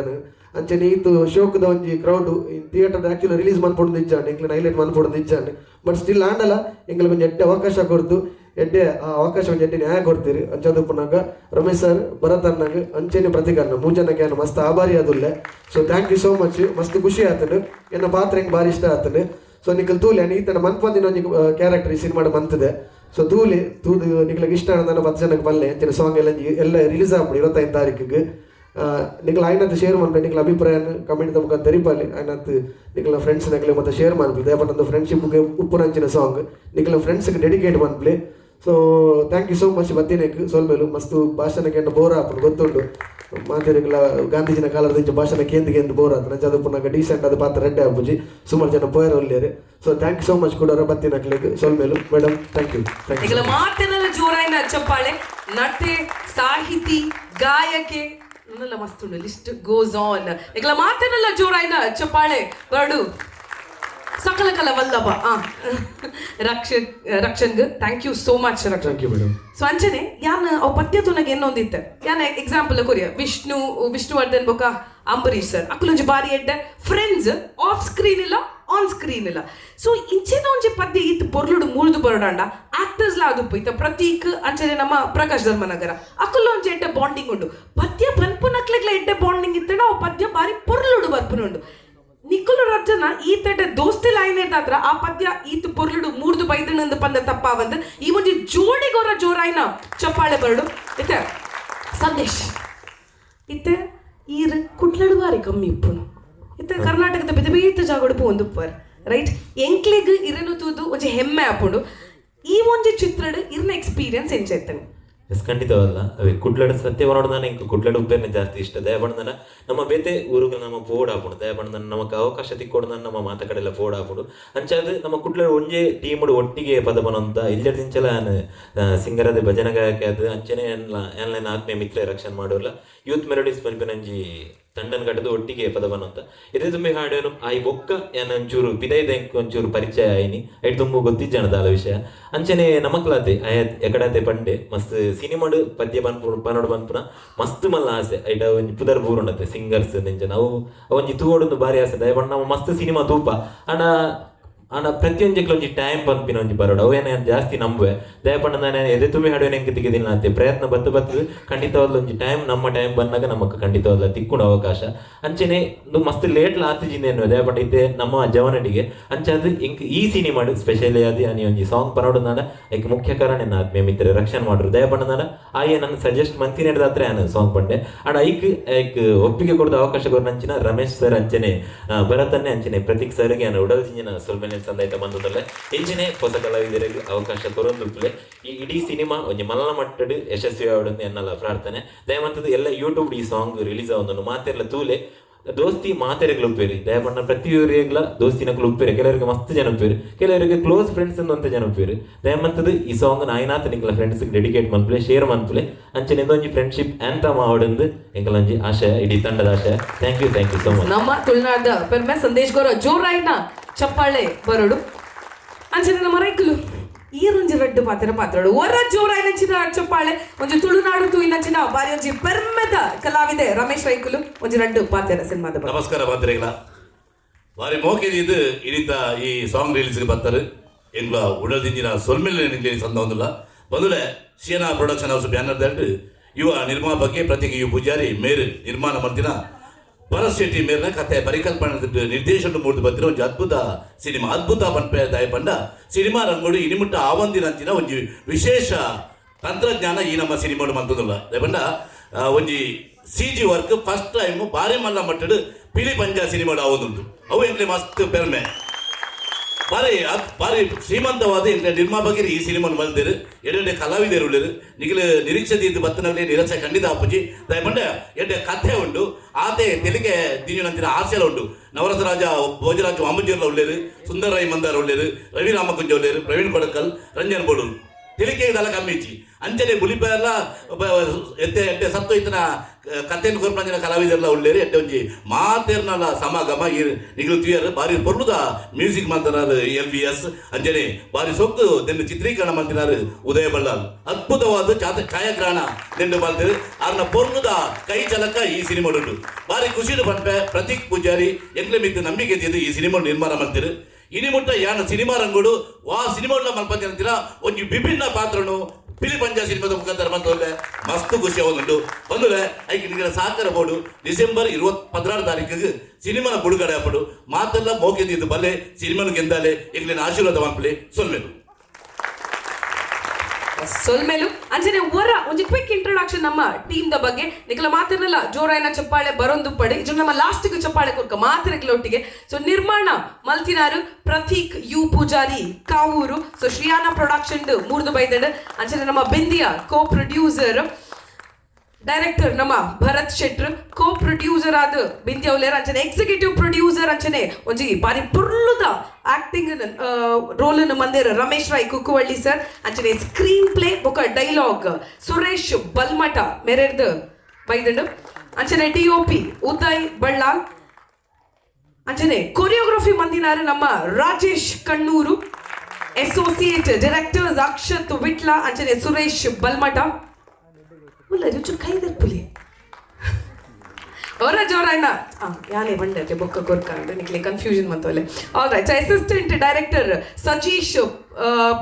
ಅಂಚನೆ ನೀತು ಶೋಕದ ಒಂಜಿ ಕ್ರೌಡ್ ಥಿಯೇಟರ್ ಆಕ್ಚುಲಿ ರಿಲೀಸ್ ಮನ್ಪೊಡು ಇಜ್ಜಾಂಡ್ ಎಂಕ್ಲಿನ ಹೈಲೈಟ್ ಮಾಡ್ಕೊಂಡು ಇಜ್ಜಾಂಡ್ ಬಟ್ ಸ್ಟಿಲ್ ಆಂಡಲ್ಲ ಎಂಕ್ಲಿಗೆ ಒಂದು ಎಡ್ಡೆ ಅವಕಾಶ ಕೊಡ್ತು ಎಡ್ಡೆ ಆ ಅವಕಾಶ ಒಂದು ಎಡ್ಡೆ ನ್ಯಾಯ ಕೊಡ್ತೀರಿ? ಅಂಚದು ಪುನಗ ರಮೇಶ್ ಸರ್ ಭರತ್ ಅಣ್ಣಗೆ ಅಂಚೆನೆ ಪ್ರತಿಕನ್ನ ಮೂಜನಕ್ಕೆ ಏನು, ಮಸ್ತ್ ಆಭಾರಿ ಅದುಲ್ಲೆ. So thank you so much ಮಸ್ತ್ ಖುಷಿ ಆತನು. ಎನ್ನ ಪಾತ್ರ ಹೆಂಗೆ ಭಾರಿ ಇಷ್ಟ ಆತನು. ಸೊ ನಿಖಲ್ ತೂಲೆ ಈತನ ಮನ್ಪಂದಿನ ಒಂಜಿ ಕ್ಯಾರೆಕ್ಟರ್ ಈ ಸಿನಿಮಾಡ್ ಮಂತಿದೆ ಸೊ ತೂಲೆ, ತೂದು ನಿಗಳಿಗೆ ಇಷ್ಟ ಆನಂದ ಪತ್ತು ಜನಕ್ಕೆ ಬಲ್ಲೆ ಅಂಚಿನ ಸಾಂಗ್ ಎಲ್ಲ ಎಲ್ಲ ರಿಲೀಸ್ ಆಗ್ಬಿಡಿ ಇವತ್ತೈದು ತಾರೀಕಿಗೆ. ನಿಖಲ ಆಯ್ನತ್ತು ಶೇರ್ ಮಾಡ್ಬೇಕು ನಿಖಲ ಅಭಿಪ್ರಾಯ ಕಮೆಂಟ್ ತಮಕ ತೆರಿಪಾಲಿ ಆಯ್ನತ್ತು ನಿಖಲ ಫ್ರೆಂಡ್ಸ್ ನಗಲೆ ಮತ್ತೆ ಶೇರ್ ಮಾಡ್ಬಿಡಿ. ದೇವನಂದು ಫ್ರೆಂಡ್ಶಿಪ್ಗೆ ಉಪ್ಪುನಂಚಿನ ಸಾಂಗ್ ನಿಖಲ ಫ್ರೆಂಡ್ಸ್ಗೆ ಡೆಡಿಕೇಟ್ ಮಾಡ್ಬಿಡಿ so thank you so much ಬತ್ತಿನಕ್ಕೆ ಸೊಲ್ಮೇಲು ಮಸ್ತ್ ಕೇಂದ್ರ ಬೋರ್ ಆಪುಂಡು ಗೊತ್ತುಂಡು ಮಾತಿರಿಗಳ ಗಾಂಧೀಜಿನ ಕಾಲದ ಭಾಷಣ ಕೇಂದ್ರ ಕೇಂದ್ರ ಬೋರ್ ಆತು ನಂಚ ಅದು ಪುನಃ ಡೀಸೆಂಟ್ ಅದು ಪಾತ್ರ ರೆಡ್ಡೆ ಆಪುಜಿ ಸುಮಾರು ಜನ ಪೋಯರ್ ಒಳ್ಳೆಯರು so thank you so much ಕೂಡ ಬತ್ತಿನಕ್ಲಿಗೆ ಸೊಲ್ಮೇಲು madam thank you thank you ಮಾತಿನೆಲ್ಲ ಜೋರಾಯಿನ ಚಪ್ಪಾಳೆ. ನಟೆ, ಸಾಹಿತಿ, ಗಾಯಕೆ ಮಸ್ತ್ ಲಿಸ್ಟ್ ಗೋಸ್ ಆನ್ ಮಾತಿನೆಲ್ಲ ಜೋರಾಯಿನ ಚಪ್ಪಾಳೆ. ಬರ್ಡು. ಸಕಲ ಕಲ ವಲ್ಲಭ ಆ. ರಕ್ಷ ರಕ್ಷನ್ಗ್ thank you so much Rakshan thank you madam so ಅಂಚನೆ ಯಾನ್ ಅವ್ ಪದ್ಯ ತುನಗೆ ಇನ್ನೊಂದಿತ್ತೆ. ಯಾನ್ ಎಕ್ಸಾಂಪಲ್ ಕೊರಿಯ. ವಿಷ್ಣು ವಿಷ್ಣುವರ್ಧನ್ ಬೊಕ ಅಂಬರೀಶ್ ಸರ್. ಅಕ್ಕಲೊಂಜಿ ಬಾರಿ ಎಡ್ಡೆ. ಫ್ರೆಂಡ್ಸ್ ಆಫ್ ಸ್ಕ್ರೀನ್ ಇಲ್ಲ ಆನ್ ಸ್ಕ್ರೀನ್ ಇಲ್ಲ. ಸೊ ಇಂಚಿನ ಒಂಜಿ ಪದ್ಯ ಇತ್ತು ಪೊರ್ಲುಡು ಮುರಿದು ಬರೋಡಾಂಡ ಆಕ್ಟರ್ಸ್ ಲ ಅದು ಪೈತ ಪ್ರತೀಕ್ ಅಂಚನೆ ನಮ್ಮ ಪ್ರಕಾಶ್ ಧರ್ಮನಗರ. ಅಕ್ಕಲ್ಲ ಒಂಜಿ ಎಡ್ಡೆ ಬಾಂಡಿಂಗ್ ಉಂಡು ಪದ್ಯ ಬನ್ಪುನಕ್ಲೆಗ್ಲ ಎಡ್ಡೆ ಬಾಂಡಿಂಗ್ ಇತ್ತಡ ಅವ್ ಪದ್ಯ ಬಾರಿ ಪೊರ್ಲುಡು ಬರ್ಪುನುಂಡು ನಿಕ್ಕುಲು ರಜ್ಜನ ಈ ತಡೆ ದೋಸ್ತಿ ಲೈನ್ ಇದ್ದಾದ್ರ ಆ ಪದ್ಯ ಈತು ಪೊರ್ಲುಡು ಮೂರ್ದು ಬೈದಣ್ಣಂದು ಪಂದ ತಪ್ಪಾವಂದು ಈ ಒಂದು ಜೋಡಿಗೋರ ಜೋರಾಯ್ನ ಚಪ್ಪಾಳೆ ಬರಡು. ಇತ್ತೆ? ಸಂದೇಶ್. ಇತ್ತೆ? ಈರ್ ಕುಡ್ಲಡು ಬಾರಿ ಕಮ್ಮಿ ಇಪ್ಪುನು ಇತ್ತೆ? ಕರ್ನಾಟಕದ ಬೇತೆ ಬೇತೆ ಜಾಗಡು ಒಂದು ಪರ್ ರೈಟ್? ಎಂಕ್ಲೆಗ್ ಇರನು ತೂದು ಒಂಜಿ ಹೆಮ್ಮೆ ಆಪುಂಡು. ಈ ಒಂಜಿ ಚಿತ್ರಡ್ ಇರ್ನ ಎಕ್ಸ್ಪೀರಿಯನ್ಸ್ ಎಂಚೆತ್ತನೆ ಎಸ್ ಖಂಡಿತವಲ್ಲ. ಅವೆ ಕುಡ್ಲಡ ಸತ್ಯ ಬರೋಣ ಇಂಕ ಕುಡ್ಲಡ ಉಪ್ಪೇನೆ ಜಾಸ್ತಿ ಇಷ್ಟ. ದಯಬಣ್ಣನ ನಮ್ಮ ಬೇತೆ ಊರುಗಳು ನಮ್ಮ ಪೋಡ್ ಆಪುಡು ದಯಪಂಡನ ನಮಕ್ ಅವಕಾಶ ತಿಕ್ಕೊಡು ನಮ್ಮ ಮಾತ ಕಡೆಲ್ಲ ಪೋಡ್ ಆಪುಡು ಅಂಚಾದ ನಮ್ಮ ಕುಡ್ಲಡ ಒಂಜೇ ಟೀಮ್ ಒಟ್ಟಿಗೆ ಪದ ಬನಂತ ಇಲ್ಲದ ದಿಂಚಲ ಸಿಂಗರದ ಭಜನ ಗಾಯಕ ಅದು ಅಂಚನೆ ಎಲ್ಲ ಆತ್ಮೀಯ ಮಿತ್ರ ರಕ್ಷಣೆ ಮಾಡೋಲ್ಲ. ಯೂತ್ ಮೆಲೋಡೀಸ್ ಪನ್ಪಿನಂಜಿ ತಂಡನ್ ಕಟ್ಟದು ಒಟ್ಟಿಗೆ ಪದ ಅಂತ ಇದೇ ತುಂಬಿ ಹಾಡೇನು, ಆಯ್ ಬೊಕ್ಕ ಏನ್ ಒಂಚೂರು ಪಿದೈದ ಒಂಚೂರು ಪರಿಚಯ ಆಯ್ನಿ. ಐಟ್ ತುಂಬ ಗೊತ್ತಿಜ್ಜನದಾಲ ವಿಷಯ. ಅಂಚನೆ ನಮಕ್ಲಾತೆ ಆಯತ್ ಎಕಡತೆ ಪಂಡೆ, ಮಸ್ತ್ ಸಿನಿಮಾಡು ಪದ್ಯ ಬನ್ಪು ಪನ್ನೋಡು ಬನ್ಪುನ ಮಸ್ತ್ ಮಲ್ಲ ಆಸೆ. ಐಟ ಒಂಜಿ ಪುದರ್ ಬೂರುಂಡತೆ ಸಿಂಗರ್ಸ್, ನಿಂಜ ನಾವು ಒಂಜಿ ತೂವೊಡು ಬಾರಿ ಆಸೆ. ದಯಪಂಡ ನಾವು ಮಸ್ತ್ ಸಿನಿಮಾ ತೂಪ. ಅಣ್ಣ ಆನ ಪ್ರತಿಯೊಂದಕ್ಕೆ ಒಂಜಿ ಟೈಮ್ ಪಂಪಿನ ಒಂಜಿ ಬರೋಡು. ಏನೇ ಜಾಸ್ತಿ ನಂಬುವೆ. ದಯಪಂಡ ನಾನು ಎದೆ ತುಂಬಿ ಹಾಡುವೆ ಹೆಂಗೆ ತೆಗೆದಿಲ್ಲ ಅಂತೆ. ಪ್ರಯತ್ನ ಬತ್ತು ಬತ್ತು ಖಂಡಿತವಾದ ಒಂಜಿ ಟೈಮ್ ನಮ್ಮ ಟೈಮ್ ಬಂದಾಗ ನಮಗೆ ಖಂಡಿತವಾದ ತಿಕ್ಕೊಂಡು ಅವಕಾಶ. ಅಂಚೆನೆ ಒಂದು ಮಸ್ತ್ ಲೇಟ್ ಲಾತಿಜಿಂದ ಅನ್ನೋ ದಯಪಂಡ ಇತ್ತೆ ನಮ್ಮ ಜವನಡಿಗೆ. ಅಂಚಾದ ಇಂಕ್ ಈ ಸಿನಿಮಾಡು ಸ್ಪೆಷಲಿ ಅದು ಅನಿ ಒಂಜಿ ಸಾಂಗ್ ಪರೋಡು ನಾನು ಐಕ್ ಮುಖ್ಯ ಕಾರಣ ಏನು ಆತ್ಮೀಯ ಮಿತ್ರ ರಕ್ಷಣೆ ಮಾಡ್ರು. ದಯಪಂಡ ನಾನು ಆಯೆ ನನ್ನ ಸಜೆಸ್ಟ್ ಮಂತಿ ನಡೆದಾತ್ರ ಆನ song Pande and hike hike ಒಪ್ಪಿಗೆ ಕೊಡದ ಅವಕಾಶ ಕೊರ್ನಂಚಿನ ರಮೇಶ್ ಸರ್ ಅಂಚನೆ ಆ, ಭರತನ್ನೇ ಅಂಚನೆ ಪ್ರತೀಕ್ ಸರ್ಗೆ ನಾನು ಉಡಲ್ ಜಿಂಜಿನ ಸುಲ್ಮೆನೆ ಸಂದಾಯ್ತ ಬಂದದಲ್ಲ ಹೆಚ್ಚಿನ ಹೊಸ ಕಲಾವಿದರಿಗೆ ಅವಕಾಶ ಕೊರೊಂದುಪ್ಲೆ ಈ ಇಡೀ ಸಿನಿಮಾ, ಒಂಜಿ ಮಲ್ಲ ಮಟ್ಟಡ್ ಯಶಸ್ವಿ ಆವಡನ್ನು ಎನ್ನಲ್ಲ ಪ್ರಾರ್ಥನೆ. ದಯಮಂತದ್ದು ಎಲ್ಲ ಯೂಟ್ಯೂಬ್ ಈ ಸಾಂಗ್ ರಿಲೀಸ್ ಆವೊಂದು ಮಾತೆಲ್ಲ ತೂಲೆ. ದೋಸ್ತಿ ಮಾತೆರೆಗ್ಲು ಉಪ್ಪೇರಿ ದಯಪಣ್ಣ ಪ್ರತಿಯೊರಿಗೆಲ್ಲ ದೋಸ್ತಿನ ಉಪ್ಪೇರಿ ಕೆಲವರಿಗೆ ಮಸ್ತ್ ಜನ ಉಪ್ಪೇರಿ ಕೆಲವರಿಗೆ ಕ್ಲೋಸ್ ಫ್ರೆಂಡ್ಸ್ ಅಂತ ಜನ ಉಪ್ಪೇರಿ ದಯಮಂತದ್ದು ಈ ಸಾಂಗ್ ನಾಯಿನಾಥ ನಿಕ್ಕಲ ಫ್ರೆಂಡ್ಸ್ ಡೆಡಿಕೇಟ್ ಮನ್ಪುಲೆ ಶೇರ್ ಮನ್ಪುಲೆ ಅಂಚನೆ ಒಂಜಿ ಫ್ರೆಂಡ್ಶಿಪ್ ಎಂತ ಮಾವಡಂದು ಎಂಕಲೊಂಜಿ ಆಶಯ, ಇಡೀ ತಂಡದ ಆಶಯ. Thank you thank you so much ನಮ್ಮ ತುಳುನಾಡ ಸಂದೇಶ್ ಜೋರ್ ಜೋರಾಯ್ನ? ಚಪ್ಪಾಳೆ ಬರಡು. ಅಂಚಿನ ನಮ್ಮ ರೈಕಲು ಈರೊಂಜಿ ರಡ್ಡು ಪಾತ್ರ ಪಾತ್ರಡು ಒರ ಜೋರಾಯ್ನಂಚಿನ ಚಪ್ಪಾಳೆ ಒಂಜಿ ತುಳುನಾಡು ತೂಯಿನಂಚಿನ ಬಾರಿ ಒಂಜಿ ಪೆರ್ಮೆದ ಕಲಾವಿದೆ ರಮೇಶ್ ರೈಕುಲು, ಒಂಜಿ ರಡ್ಡು ಪಾತ್ರ ಸಿನಿಮಾದ. ನಮಸ್ಕಾರ ಮಾತ್ರೆಗಳ ಬಾರಿ ಮೋಕೆದಿದ್ದು ಇಡಿತ ಈ ಸಾಂಗ್ ರಿಲೀಸ್ಗೆ ಬರ್ತಾರೆ. ಎಂಗ್ಲ ಉಡಲ್ದಿಂಜಿನ ಸೊಲ್ಮೆಲ್ಲ ನಿಂಗೆ ಸಂದ ಒಂದಿಲ್ಲ. ಬಂದುಲೆ ಸಿಯನಾ ಪ್ರೊಡಕ್ಷನ್ ಹೌಸ್ ಬ್ಯಾನರ್ ದಂಡು ಯುವ ನಿರ್ಮಾಪಕಿ ಪ್ರತೀಕ್ ಯು ಪೂಜಾರಿ, ಮೇರು ನಿರ್ಮಾಣ ಮಾಡ್ತಿನ ಭರತ್ ಶೆಟ್ಟಿ ಮೇರ್ನ ಕತೆ ಪರಿಕಲ್ಪನೆ ನಿರ್ದೇಶನ ಮೂಡಿದು ಬಂದಿರೋ ಒಂಜಿ ಅದ್ಭುತ ಸಿನಿಮಾ ಅದ್ಭುತ ಪಂಪೆ ದಾಯ ಪಂಡ ಸಿನಿಮಾ ರಂಗೋಡು ಇನಿಮುಟ್ಟ ಆವಂದಿನಂಚಿನ ಒಂಜಿ ವಿಶೇಷ ತಂತ್ರಜ್ಞಾನ ಈ ನಮ್ಮ ಸಿನಿಮಾಡು ಮಂತದಲ್ಲ ದಯಪಂಡ ಆ, ಒಂಜಿ C G work first time ಬಾರಿ ಮಲ್ಲ ಮಟ್ಟಡು ಪಿಲಿ ಪಂಜ ಸಿನಿಮಾಡು ಆವೊಂದುಂಟು ಅವು ಎಂಕ್ಲೆ ಮಸ್ತ್ ಪೆರ್ಮೆ ಬಾರಿ ಅದ್ ಬಾರಿ ಶ್ರೀಮಂತವಾದ ಎಂಕ್ಲೆ ನಿರ್ಮಾಪಕರು ಈ ಸಿನಿಮಾನು ಮಲ್ದೇರು ಎಡೆ ಕಲಾವಿದರು ಉಳ್ಳರು ನಿಖಿಲು ನಿರೀಕ್ಷೆ ಇದ್ದು ಬತ್ತನಲ್ಲಿ ನಿರಸೆ ಖಂಡಿತ ಅಪ್ಪುಜಿ ದಯಪಂಡ ಎಡ್ಡೆ ಕಥೆ ಉಂಟು ಆತೆ ತೆಲಿಗೆ ದಿನಿನಂತಿನ ಆಸೆಲ ಉಂಟು ನವರಸರಾಜ ಭೋಜರಾಜ ವಾಮಂಜೀರ್ಲ ಉಳ್ಳೇರು ಸುಂದರ ರೈ ಮಂದಾರ ಉಳ್ಳೇರು ರವಿ ರಾಮಕುಂಜ ಉಳ್ಳೇರು ಪ್ರವೀಣ್ ಕೊಡಕಲ್ ರಂಜನ್ ಬೋಡೂರು ತೆಲಿಕೆ ಇದೆಲ್ಲ ಕಮ್ಮಿಚ್ಚಿ ಅಂಚನೆ ಬುಲಿಪೆಲ್ಲ ಎತ್ತೆ ಎಟ್ಟೆ ಸತ್ತು ಇತ್ತನ ಕಥೆಯನ್ನು ಕೊರ್ಪಂಜಿನ ಕಲಾವಿದರೆಲ್ಲ ಉಳ್ಳೇರು ಎಟ್ಟೆ ಒಂಜಿ ಮಾತೇರ್ನಲ್ಲ ಸಮಾಗಮ, ಈ ನಿಗಲು ತುಯರ್ ಬಾರಿ ಪೊರ್ಲುದ ಮ್ಯೂಸಿಕ್ ಮಂತನಾರು ಎಲ್ ವಿ ಎಸ್ ಅಂಜನೆ ಬಾರಿ ಸೊಕ್ಕು ದೆನ್ನು ಚಿತ್ರೀಕರಣ ಮಂತಿನಾರು ಉದಯ ಬಳ್ಳಾಲ್. ಅದ್ಭುತವಾದ ಚಾತ ಛಾಯಾಗ್ರಹಣ ದೆಂಡು ಬಂದಿರು ಆರ್ನ ಪೊರ್ಲುದ ಕೈ ಚಲಕ ಈ ಸಿನಿಮಾ ಉಂಟು ಬಾರಿ ಖುಷಿಡು ಪಂಪೆ ಪ್ರತೀಕ್ ಪೂಜಾರಿ ಎಂಗ್ಲೆ ಮಿತ್ತು ನಂಬಿಕೆ ಈ ಸಿನಿಮಾ ನಿರ್ಮಾಣ ಮಾಡ್ತಿರು ಇನಿ ಮುಟ್ಟ ಯಾನ ಸಿನಿಮಾ ರಂಗೋಡು, ವಾ ಸಿನಿಮಾ ಮಲ್ಪತಿ ಅಂತೀರ? ಒಂಜಿ ವಿಭಿನ್ನ ಪಾತ್ರನು ಪಿಲಿ ಪಂಜಾ ಸಿನಿಮಾದ ಮುಖಾಂತರ ಬಂದೋಲ್ಲೆ ಮಸ್ತ್ ಖುಷಿ ಆಗೋದುಂಟು ಬಂದುಲೆ ಐಕೆ ನಿಗಲ ಸಾಕಾರ ಬೋರ್ಡು ಡಿಸೆಂಬರ್ ಇರುವತ್ ಪದಿನಾರು ತಾರೀಕಿಗೆ ಸಿನಿಮಾನ ಬಿಡುಗಡೆ ಆಪಡು ಮಾತೆಲ್ಲ ಮೋಕೆದಿದ್ದು ಬಲ್ಲೆ, ಸಿನಿಮಾನು ಗೆಂದಾಲೆ ಈಗಲಿನ ಆಶೀರ್ವಾದ ಮಾಡ್ಪಲೆ ಸೊಲ್ಮೆದು ಸೊಲ್ಮೇಲು ಅಂಚನೆ ವರ, ಒಂದು ಕ್ವಿಕ್ ಇಂಟ್ರೊಡಕ್ಷನ್ ನಮ್ಮ ಟೀಮ್ ದ ಬಗ್ಗೆ. ನಿಕಲ ಮಾತಿರಲ್ಲ ಜೋರಾಯಿನ ಚಪ್ಪಾಳೆ ಬರೊಂದು ಪಡೆ. ಇದು ನಮ್ಮ ಲಾಸ್ಟ್ ಚಪ್ಪಾಳೆ ಕೊರ್ಕ ಒಟ್ಟಿಗೆ ಸೊ ನಿರ್ಮಾಣ, ಮಲ್ತಿನಾರು, Prateek, U Poojary, Kavoor. So ಶ್ರೀಯಾನ production ಮೂರ್ದು ಬೈದಡ್. ಅಂಚನೆ ನಮ್ಮ ಬಿಂದಿಯ ಕೋ ಪ್ರೊಡ್ಯೂಸರ್ ಡೈರೆಕ್ಟರ್ ನಮ್ಮ ಭರತ್ ಶೆಟ್ರ್ ಕೋ ಪ್ರೊಡ್ಯೂಸರ್ ಆದ ಬಿಂದ್ಯ ಉಲ್ಲೇರ್ ಅಂಚನೆ ಎಕ್ಸಿಕ್ಯೂಟಿವ್ ಪ್ರೊಡ್ಯೂಸರ್ ಅಂಚನೆ ಒಂಜಿ ಬಾರಿ ಪುರ್ಲುದ ಆಕ್ಟಿಂಗ್ ರೋಲ್ ಮಂದಿರ ರಮೇಶ್ ರಾಯ್ ಕುಕ್ಕುವಳ್ಳಿ ಸರ್ ಅಂಚನೆ ಸ್ಕ್ರೀನ್ ಪ್ಲೇ ಬೊಕ ಡೈಲಾಗ್ ಸುರೇಶ್ ಬಲ್ಮಠ ಮೆರೆರ್ದ ಬೈದಂಡು ಅಂಚನೆ D O P Uday Ballal ಅಂಚನೆ ಕೊರಿಯೋಗ್ರಫಿ ಮಂದಿನಾರು ನಮ್ಮ ರಾಜೇಶ್ ಕಣ್ಣೂರು ಅಸೋಸಿಯೇಟ್ ಡೈರೆಕ್ಟರ್ ಅಕ್ಷತ್ ವಿಟ್ಲ ಅಂಚನೆ ಸುರೇಶ್ ಬಲ್ಮಠ ಮುಲ್ಲ ಕೈ ತಪ್ಪಲಿ ಅವರ ಜೋರಾಯ್ನ. ಯಾನೇ ಬಂಡಕ್ಕೆ ಬೊಕ್ಕ ಕೊರ್ಕಂಡು ನಿಕ್ಲೆ confusion ಮಂತೋಲೆ all right assistant director Sachish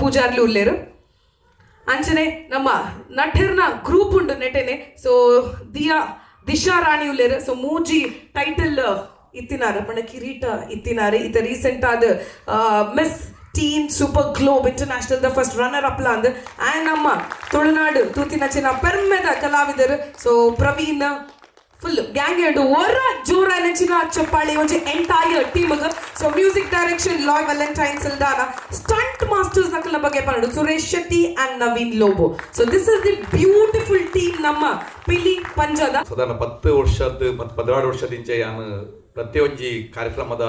ಪೂಜಾರ್ಲಿ ಉಲ್ಲೇರು ಅಂಚನೆ ನಮ್ಮ ನಟರ್ನ ಗ್ರೂಪ್ ಉಂಡು ನೆಟೆನೆ. ಸೊ ದಿಯಾ, ದಿಶಾ ರಾಣಿ ಉಲ್ಲೇರು ಸೊ ಮೂಜಿ ಟೈಟಲ್ ಇತ್ತಿನಾರ ಪಂಡ ಕಿರೀಟ ಇತ್ತಿನಾರೆ. ಇತ ರೀಸೆಂಟ್ ಆದ Miss Teen Super Globe International the first runner up ಅಂದ್ ಆ್ಯಂಡ್ ನಮ್ಮ ತುಳುನಾಡು ತೂತಿನಚ್ಚಿನ ಪೆರ್ಮೆದ ಕಲಾವಿದರು ಸೊ ಪ್ರವೀಣ್ ಫುಲ್ ಗ್ಯಾಂಗ್ ಎರಡು ಒರ ಜೋರ ನೆಚ್ಚಿನ ಚಪ್ಪಾಳಿ ಒಂಜಿ entire team so music direction Loy Valentine Saldanha stunt masters ನಕಲ ಬಗ್ಗೆ Parrado Suresh Shetty and Naveen Lobo so this is the beautiful team ನಮ್ಮ ಪಿಲಿ ಪಂಜದ ಸಾಧಾರಣ ಪತ್ತು ವರ್ಷದ ಮತ್ತು ಪದಿನಾರು ವರ್ಷದಿಂಚೆ ನಾನು ಪ್ರತಿಯೊಂಜಿ ಕಾರ್ಯಕ್ರಮದ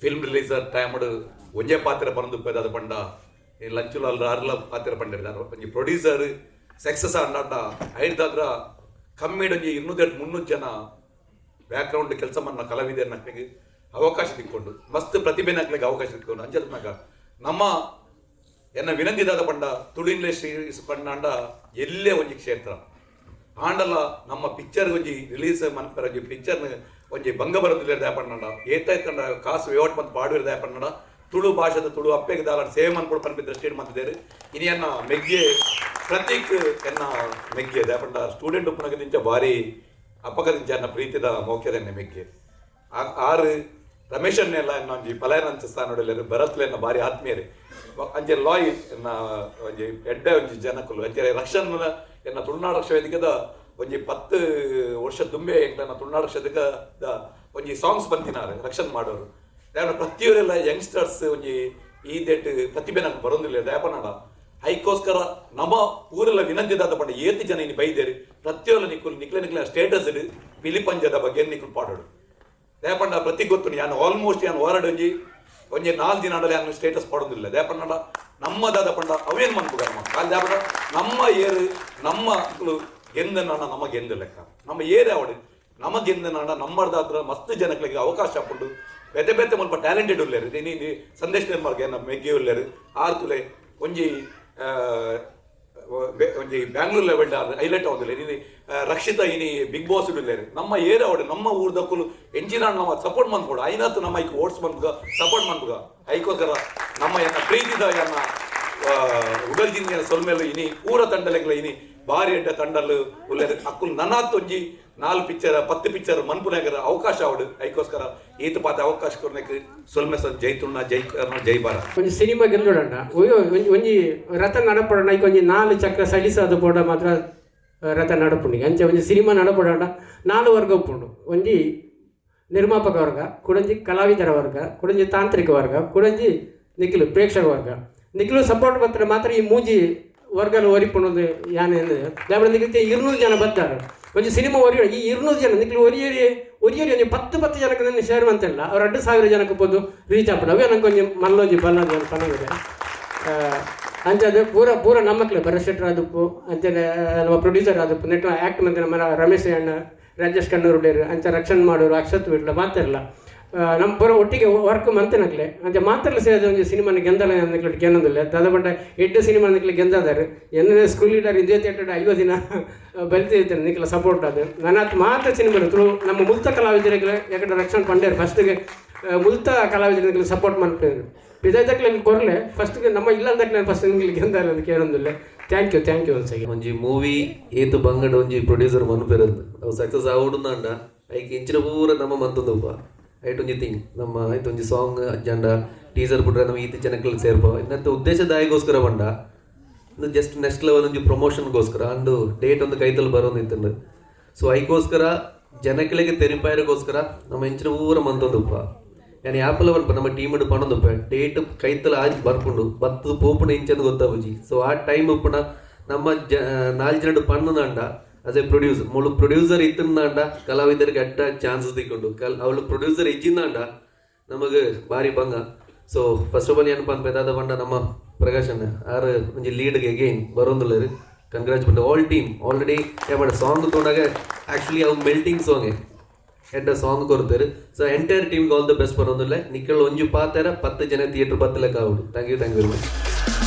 ಫಿಲ್ಮ್ ರಿಲೀಸರ್ ಟೈಮ್ ಒಂಜೇ ಪಾತ್ರ ಬರಂದು ಅದು ಪಂಡ, ಈ ಲಂಚುಲ ಅರ್ಲ ಪಾತ್ರ ಪಂಡಿರ್ದಾರ. ಒಂಜಿ ಪ್ರೊಡ್ಯೂಸರ್ ಸಕ್ಸಸ್ ಅಂಡಾಂಡ ಐದಾದ್ರ ಕಮ್ಮಿ ಒಂಜಿ ಇನ್ನೂದೆರಡು ಮುನ್ನೂರು ಜನ ಬ್ಯಾಕ್ಗ್ರೌಂಡ್ ಕೆಲಸ ಮನ್ನ ಕಲಾವಿದೆ ಅವಕಾಶ ತಿಕ್ಕೊಂಡು, ಮಸ್ತ್ ಪ್ರತಿಭೆ ನಕ್ಲಿಗೆ ಅವಕಾಶ ತಿಕ್ಕೊಂಡು, ಅಂಜದ್ನಾಗ ನಮ್ಮ ಎನ್ನ ವಿನಂತಿದಾದ ಪಂಡ ತುಳಿನ್ಲೇ ಶ್ರೀ ಪಂಡ ಎಲ್ಲೇ ಒಂಜಿ ಕ್ಷೇತ್ರ. ಆಂಡಲ ನಮ್ಮ ಪಿಕ್ಚರ್ ಒಂಜಿ ರಿಲೀಸ್ ಮನಪರ ಪಿಕ್ಚರ್ ಒಂಜಿ ಭಂಗ ಬರೋದಿಲ್ಲ ದಾಪಣ್ಣಡ ಏತ ಕಾಸು ವೇವಟ್ ಮಂತ್ ಪಾಡುವ ದಾಪಣ್ಣಡ ತುಳು ಭಾಷೆದ ತುಳು ಅಪ್ಪೆಗೆ ದಾಲ ಸೇವೆ ಮನ್ಪಡು ಪನ್ಪಿ ದೃಷ್ಟಿ ಮಂತಿದ್ದೇರು ಇನಿಯನ್ನ ಮೆಗ್ಗೆ ಪ್ರತೀಕ್ ಎನ್ನ ಮೆಗ್ಗೆ ಪಂಡ ಸ್ಟೂಡೆಂಟ್ ಉಪ್ಪನಗದಿಂಚ ಭಾರಿ ಅಪ್ಪಗದಿಂಚ ಎನ್ನ ಪ್ರೀತಿದ ಮೌಖ್ಯದ ಎನ್ನ ಮೆಗ್ಗೆ. ಆರು ರಮೇಶನ್ನೆಲ್ಲ ಎನ್ನ ಒಂಜಿ ಪಲಾಯನ ಸ್ಥಾನಡಲ್ಲಿ ಭರತ್ಲೆನ್ನ ಭಾರಿ ಆತ್ಮೀಯರು ಅಂಜೆ ಲಾಯ್ ಎನ್ನ ಒಂಜಿ ಎಡ್ಡೆ ಒಂಜಿ ಜನಕ್ಕಲು ಅಂಜೆ ರಕ್ಷನ್ ಎನ್ನ ತುಳುನಾಡು ರಕ್ಷ ವೇದಿಕೆದ ಒಂಜಿ ಪತ್ತು ವರ್ಷ ದುಂಬೆ ಎಂಕ್ಲನ್ನ ತುಳುನಾಡು ರಕ್ಷದ ಒಂಜಿ ಸಾಂಗ್ಸ್ ಬಂತಿನಾರೆ ರಕ್ಷನ್ ಮಾಡೋರು. ದಾಯನ ಪ್ರತಿಯೊರೆಲ್ಲ ಯಂಗ್ಸ್ಟರ್ಸ್ ಒಂಜಿ ಈ ದೇಟ್ ಪ್ರತಿಭೆ ನಂಗೆ ಬರೋದಿಲ್ಲ ದಾಯಪನಾಡ ಹೈಕೋಸ್ಕರ ನಮ್ಮ ಊರೆಲ್ಲ ವಿನಂತಿದ ಪಂಡ ಏತಿ ಜನ ಇನ್ನು ಬೈದೇರಿ. ಪ್ರತಿಯೊಲ್ಲ ನಿಕ್ಕುಲು ನಿಕ್ಲೆ ನಿಕ್ಲೆ ಸ್ಟೇಟಸ್ ಇಡು. ಪಿಲಿಪಂಜದ ಬಗ್ಗೆ ನಿಕ್ಕಲು ಪಾಡೋಡು ದೇಪಂಡ ಪ್ರತಿ ಗೊತ್ತು ಯಾನು ಆಲ್ಮೋಸ್ಟ್ ಯಾನು ಹೊರಡು ಒಂಜಿ ಒಂಜಿ ನಾಲ್ಕು ದಿನ ಆಡಲಿ ಯಾನು ಸ್ಟೇಟಸ್ ಪಡೋದಿಲ್ಲ ನಮ್ಮ ನಮ್ಮದಾದ ಪಂಡ ಅವೇನು ಮನ್ಪುಗ ಅಲ್ಲಿ ದೇಪಂಡ ನಮ್ಮ ಏರು, ನಮ್ಮ ಮಕ್ಕಳು ಗೆಂದನ ನಮ್ಮ ಗೆಂದ ಲೆಕ್ಕ. ನಮ್ಮ ಏರ್ ಅವಡು ನಮ್ಮ ಗೆಂದನ ನಮ್ಮದಾದ್ರ ಮಸ್ತ್ ಜನಗಳಿಗೆ ಅವಕಾಶ ಪುಂಡು ಬೆತೆ ಬೆತೆ ಮುಲ್ಪ ಟ್ಯಾಲೆಂಟೆಡ್ ಉಳ್ಳೇರು ನೀ ಸಂದೇಶ್ ನಿರ್ಮಾರ್ಗೆ ನಮ್ಮ ಮೆಗ್ಗೆ ಉಳ್ಳೇರು ಆರ್ತುಲೆ ಒಂಜಿ ಒಂಜಿ ಬ್ಯಾಂಗ್ಳೂರ್ ಲೆವೆಲ್ ಹೈಲೈಟ್ ಆಗುದಿಲ್ಲ ಇನಿ ರಕ್ಷಿತ ಇನಿ ಬಿಗ್ ಬಾಸ್ ಇಡಲೇರು ನಮ್ಮ ಏರಿಯಾ ಅವಡು ನಮ್ಮ ಊರ್ ದಕ್ಕಲು ಎಂಜಿನ ನಮ್ಮ ಸಪೋರ್ಟ್ ಮಾಡ್ಕೊಡು ಐನಾತ್ ನಮ್ಮ ಐಕ್ ಓಟ್ಸ್ ಬಂದ್ಗ ಸಪೋರ್ಟ್ ಮಾಡ್ಬುಗ ಐಕೋಸ್ಕರ ನಮ್ಮ ಎನ್ನ ಪ್ರೀತಿದ ಎನ್ನ ಉಗಲ್ಜಿನ ಸೊಲ್ಮೇಲು ಇನಿ, ಊರ ತಂಡಲೆಗಳ ಇನಿ ಬಾರಿ ಎಡ್ಡ ತಂಡಲು ಉಳ್ಳೇರು ಅಕ್ಕುಲ್ ನನಾತ್ ಒಂಜಿ ನಾಲ್ ಪಿಕ್ಚರ್ ಪತ್ತು ಪಿಕ್ಚರ್ ಮನ್ಪುನಾಗರ ಅವಕಾಶ ಅವಡು ಐಕೋಸ್ಕರ ಈತ ಪಾತ ಅವಕಾಶ ಕೊರ್ನೆಕ್ ಸೊಲ್ಮೆ ಸರ್ ಜೈ ತುಳ್ನ ಜೈ ಕರ್ನಾಟಕ ಜೈ ಭಾರತ್ ಒಂಜಿ ಸಿನಿಮಾ ಗೆಂದೋಡಂಡ ಒಯ್ಯೋ ಒಂಜಿ ಒಂಜಿ ರಥ ನಡಪಡಂಡ ಈಗ ಒಂಜಿ ನಾಲ್ ಚಕ್ರ ಸಡಿಸಾದ ಪೋಡ ಮಾತ್ರ ರಥ ನಡಪುಂಡಿಗೆ ಅಂಚೆ ಒಂಜಿ ಸಿನಿಮಾ ನಡಪಡಂಡ ನಾಲ್ ವರ್ಗ ಉಪ್ಪುಂಡು ಒಂಜಿ ನಿರ್ಮಾಪಕ ವರ್ಗ ಕುಡಂಜಿ ಕಲಾವಿದರ ವರ್ಗ ಕುಡಂಜಿ ತಾಂತ್ರಿಕ ವರ್ಗ ಕುಡಂಜಿ ನಿಖಿಲು ಪ್ರೇಕ್ಷಕ ವರ್ಗ ನಿಖಿಲು ಸಪೋರ್ಟ್ ಬತ್ತರೆ ಮಾತ್ರ ಈ ಮೂಜಿ ವರ್ಗಲ್ வரி போனது யானை தேவன் நிகழ்த்தி இருநூறு ಜನ ಬರ್ತಾರೆ. ಒಂದು ಸಿನಿಮಾ ಹೊರಿ ಈ ಇರುನೂರು ಜನ ನಿಕ್ಲು ಒರಿಯರಿ ಒರಿಯರಿ ಒಂದು ಪತ್ತು ಪತ್ತು ಜನಕ್ಕೆ ನನ್ನ ಶೇರ್ ಅಂತಲ್ಲ ಅವ್ರು ಎರಡು ಸಾವಿರ ಜನಕ್ಕೆ ಬೋದು ರೀಚ್ ಆಗ್ಬಿಡ ಅವೇ ನನಗೆ ಒಂದು ಮಲ್ಲೋಜಿ ಬಲ್ಲೋಜಿ ಚೆನ್ನಾಗಿದೆ ಅದು ಪೂರ ಪೂರ ನಮ್ಮಕ್ಲೆ ಬರಶೆಟ್ರ್ ಅದಪ್ಪು ಅಂಚನೆ ನಮ್ಮ ಪ್ರೊಡ್ಯೂಸರ್ ಅದಪ್ಪು ನೆಟ್ ಆ್ಯಕ್ಟ್ ಮತ್ತೆ ನಮ್ಮ ರಮೇಶ್ ಅಣ್ಣ, ರಾಜೇಶ್ ಕಣ್ಣೂರು ಅಂಚ ರಕ್ಷಣೆ ಮಾಡೋರು, ಅಕ್ಷತ್ ಬಿಡ್ಲ ಮಾತಿರಲ್ಲ ನಮ್ಮ ಬರೋ ಒಟ್ಟಿಗೆ ವರ್ಕ್ ಮಂತನಕ್ಲೆ ಅಂಚೆ ಮಾತಿರಲ್ಲ ಸೇರಿದ ಒಂದು ಸಿನಿಮಾನ ಗೆಂದಲ ಅಂದ್ಕೊಳ್ಳಿ ಗೆನ್ನೋದಿಲ್ಲ ದಾದ ಎಡ್ಡೆ ಸಿನಿಮಾ ನಿಕ್ಲೆ ಗೆಂದಾದಾರೆ. ಎನ್ನ ಸ್ಕೂಲ್ ಲೀಡರ್ ಇದೇ ಥಿಯೇಟರ್ ಐವತ್ತು ದಿನ ಬೆಲ್ತಿರ್ತಾರೆ ನಿಕ್ಲ ಸಪೋರ್ಟ್ ಅದು. ನನ್ನತ್ ಮಾತ್ರ ಸಿನಿಮಾ ತುಳು ನಮ್ಮ ಮುಲ್ತ ಕಲಾವಿದರಿಗೆ ಯಾಕಂದ್ರೆ ರಕ್ಷಣ್ ಪಂಡ್ಯಾರ ಫಸ್ಟ್ಗೆ ಮುಲ್ತ ಕಲಾವಿದರಿಗೆ ಸಪೋರ್ಟ್ ಮಾಡ್ತಿದ್ರು. ನಿಮ್ಗೆ ಕೊರಲೆ ಫಸ್ಟ್ಗೆ ನಮ್ಮ ಇಲ್ಲ ನಾನು ಫಸ್ಟ್ ನಿಮ್ಗೆ ಗೆಂದಲ್ಲ ಅಂತ ಕೇಳೊಂದಿಲ್ಲ. Thank you thank you once ಒಂಜಿ ಮೂವಿ ಏತು ಬಂಗಡ, ಒಂಜಿ ಪ್ರೊಡ್ಯೂಸರ್ ಮನ್ಪೆರದು ಅವು ಸಕ್ಸಸ್ ಆವಡುಂದಾಂಡ ಐಕ್ ಇಂಚಿನ ಪೂರ ನಮ್ಮ ಮಂತಂದಪ್ಪ ಐಟ್ ಒಂಜಿ ಥಿಂಗ್ ನಮ್ಮ ಐತ್ ಒಂಜಿ ಸಾಂಗ್ ಅಜ್ಜಂಡ ಟೀಸರ್ ಬಿಟ್ರೆ ನಮ್ಮ ಈತಿ ಜನಕ್ಕೆ ಸೇರ್ಬೋ ಇನ್ನಂತ ಉದ್ದೇಶದಾಯಿಗೋಸ್ಕರ ಬಂಡ ಜಸ್ಟ್ ನೆಕ್ಸ್ಟ್ ಲೆವೆಲ್ ಒಂಜಿ ಪ್ರಮೋಷನ್ಗೋಸ್ಕರ ಅಂದು ಡೇಟ್ ಒಂದು ಕೈತಲ್ಲಿ ಬರೋದಿತ್ತಂಡು ಸೊ ಐಕೋಸ್ಕರ ಜನಗಳಿಗೆ ತೆರಿಪಾಯರಿಗೋಸ್ಕರ ನಮ್ಮ ಇಂಚಿನ ಊರ ಮಂದೊಂದುಪ್ಪ ನಾನು ಆ್ಯಪಲ್ಲ ಬರ್ಪ ನಮ್ಮ ಟೀಮ್ ಇಡು ಪಣೊಂದುಪ್ಪ. ಡೇಟ್ ಕೈತಲ ಆಜಿ ಬರ್ಕೊಂಡು ಬತ್ತದು ಪೋಪುನ ಇಂಚಂದು ಗೊತ್ತಾವುಜಿ ಸೊ ಆ ಟೈಮ್ ಉಪ್ಪುನ ನಮ್ಮ ಜ ನಾಲ್ಕು ಜನ ಪಣ್ಣುನಾಂಡ ಆಸ್ ಎ ಪ್ರೊಡ್ಯೂಸರ್ ಮುಳು ಪ್ರೊಡ್ಯೂಸರ್ ಇತ್ತಂದಾಂಡ ಕಲಾವಿದರಿಗೆ ಅಟ್ಟ ಚಾನ್ಸಸ್ ತಿಕ್ಕೊಂಡು ಕಲ್ ಅವಳು ಪ್ರೊಡ್ಯೂಸರ್ ಇಜ್ಜಿಂದಾಂಡ ನಮಗೆ ಭಾರಿ ಭಂಗ ಸೊ ಫಸ್ಟ್ ಆಫ್ ಆಲ್ ಏನಪ್ಪ ಅನ್ಪೇದಾದ ಬಂಡ ನಮ್ಮ ಪ್ರಕಾಶ್ ಅಣ್ಣ ಆರು ಒಂಜಿ ಲೀಡ್ಗೆ ಅಗೇನ್ ಬರೋದಿಲ್ಲ ಕಂಗ್ರಾಚ್ ಬಂದ ಆಲ್ ಟೀಮ್ ಆಲ್ರೆಡಿ ಏಮಾಡ ಸಾಂಗ್ ತೊಗೊಂಡಾಗ ಆ್ಯಕ್ಚುಲಿ ಅವ್ನು ಮೆಲ್ಟಿಂಗ್ ಸಾಂಗ್ ಎಡ್ಡ ಸಾಂಗ್ ಕೊಡ್ತಾರೆ ಸೊ ಎಂಟೈರ್ ಟೀಮ್ಗೆ ಆಲ್ ದ ಬೆಸ್ಟ್ ಬರೋದಿಲ್ಲ ನಿಕ್ಕಳು ಒಂಜು ಪಾತರ ಪತ್ತು ಜನ ಥಿಯೇಟರ್ ಬತ್ತಲಕ್ಕ ಆಗುದು thank you thank you very much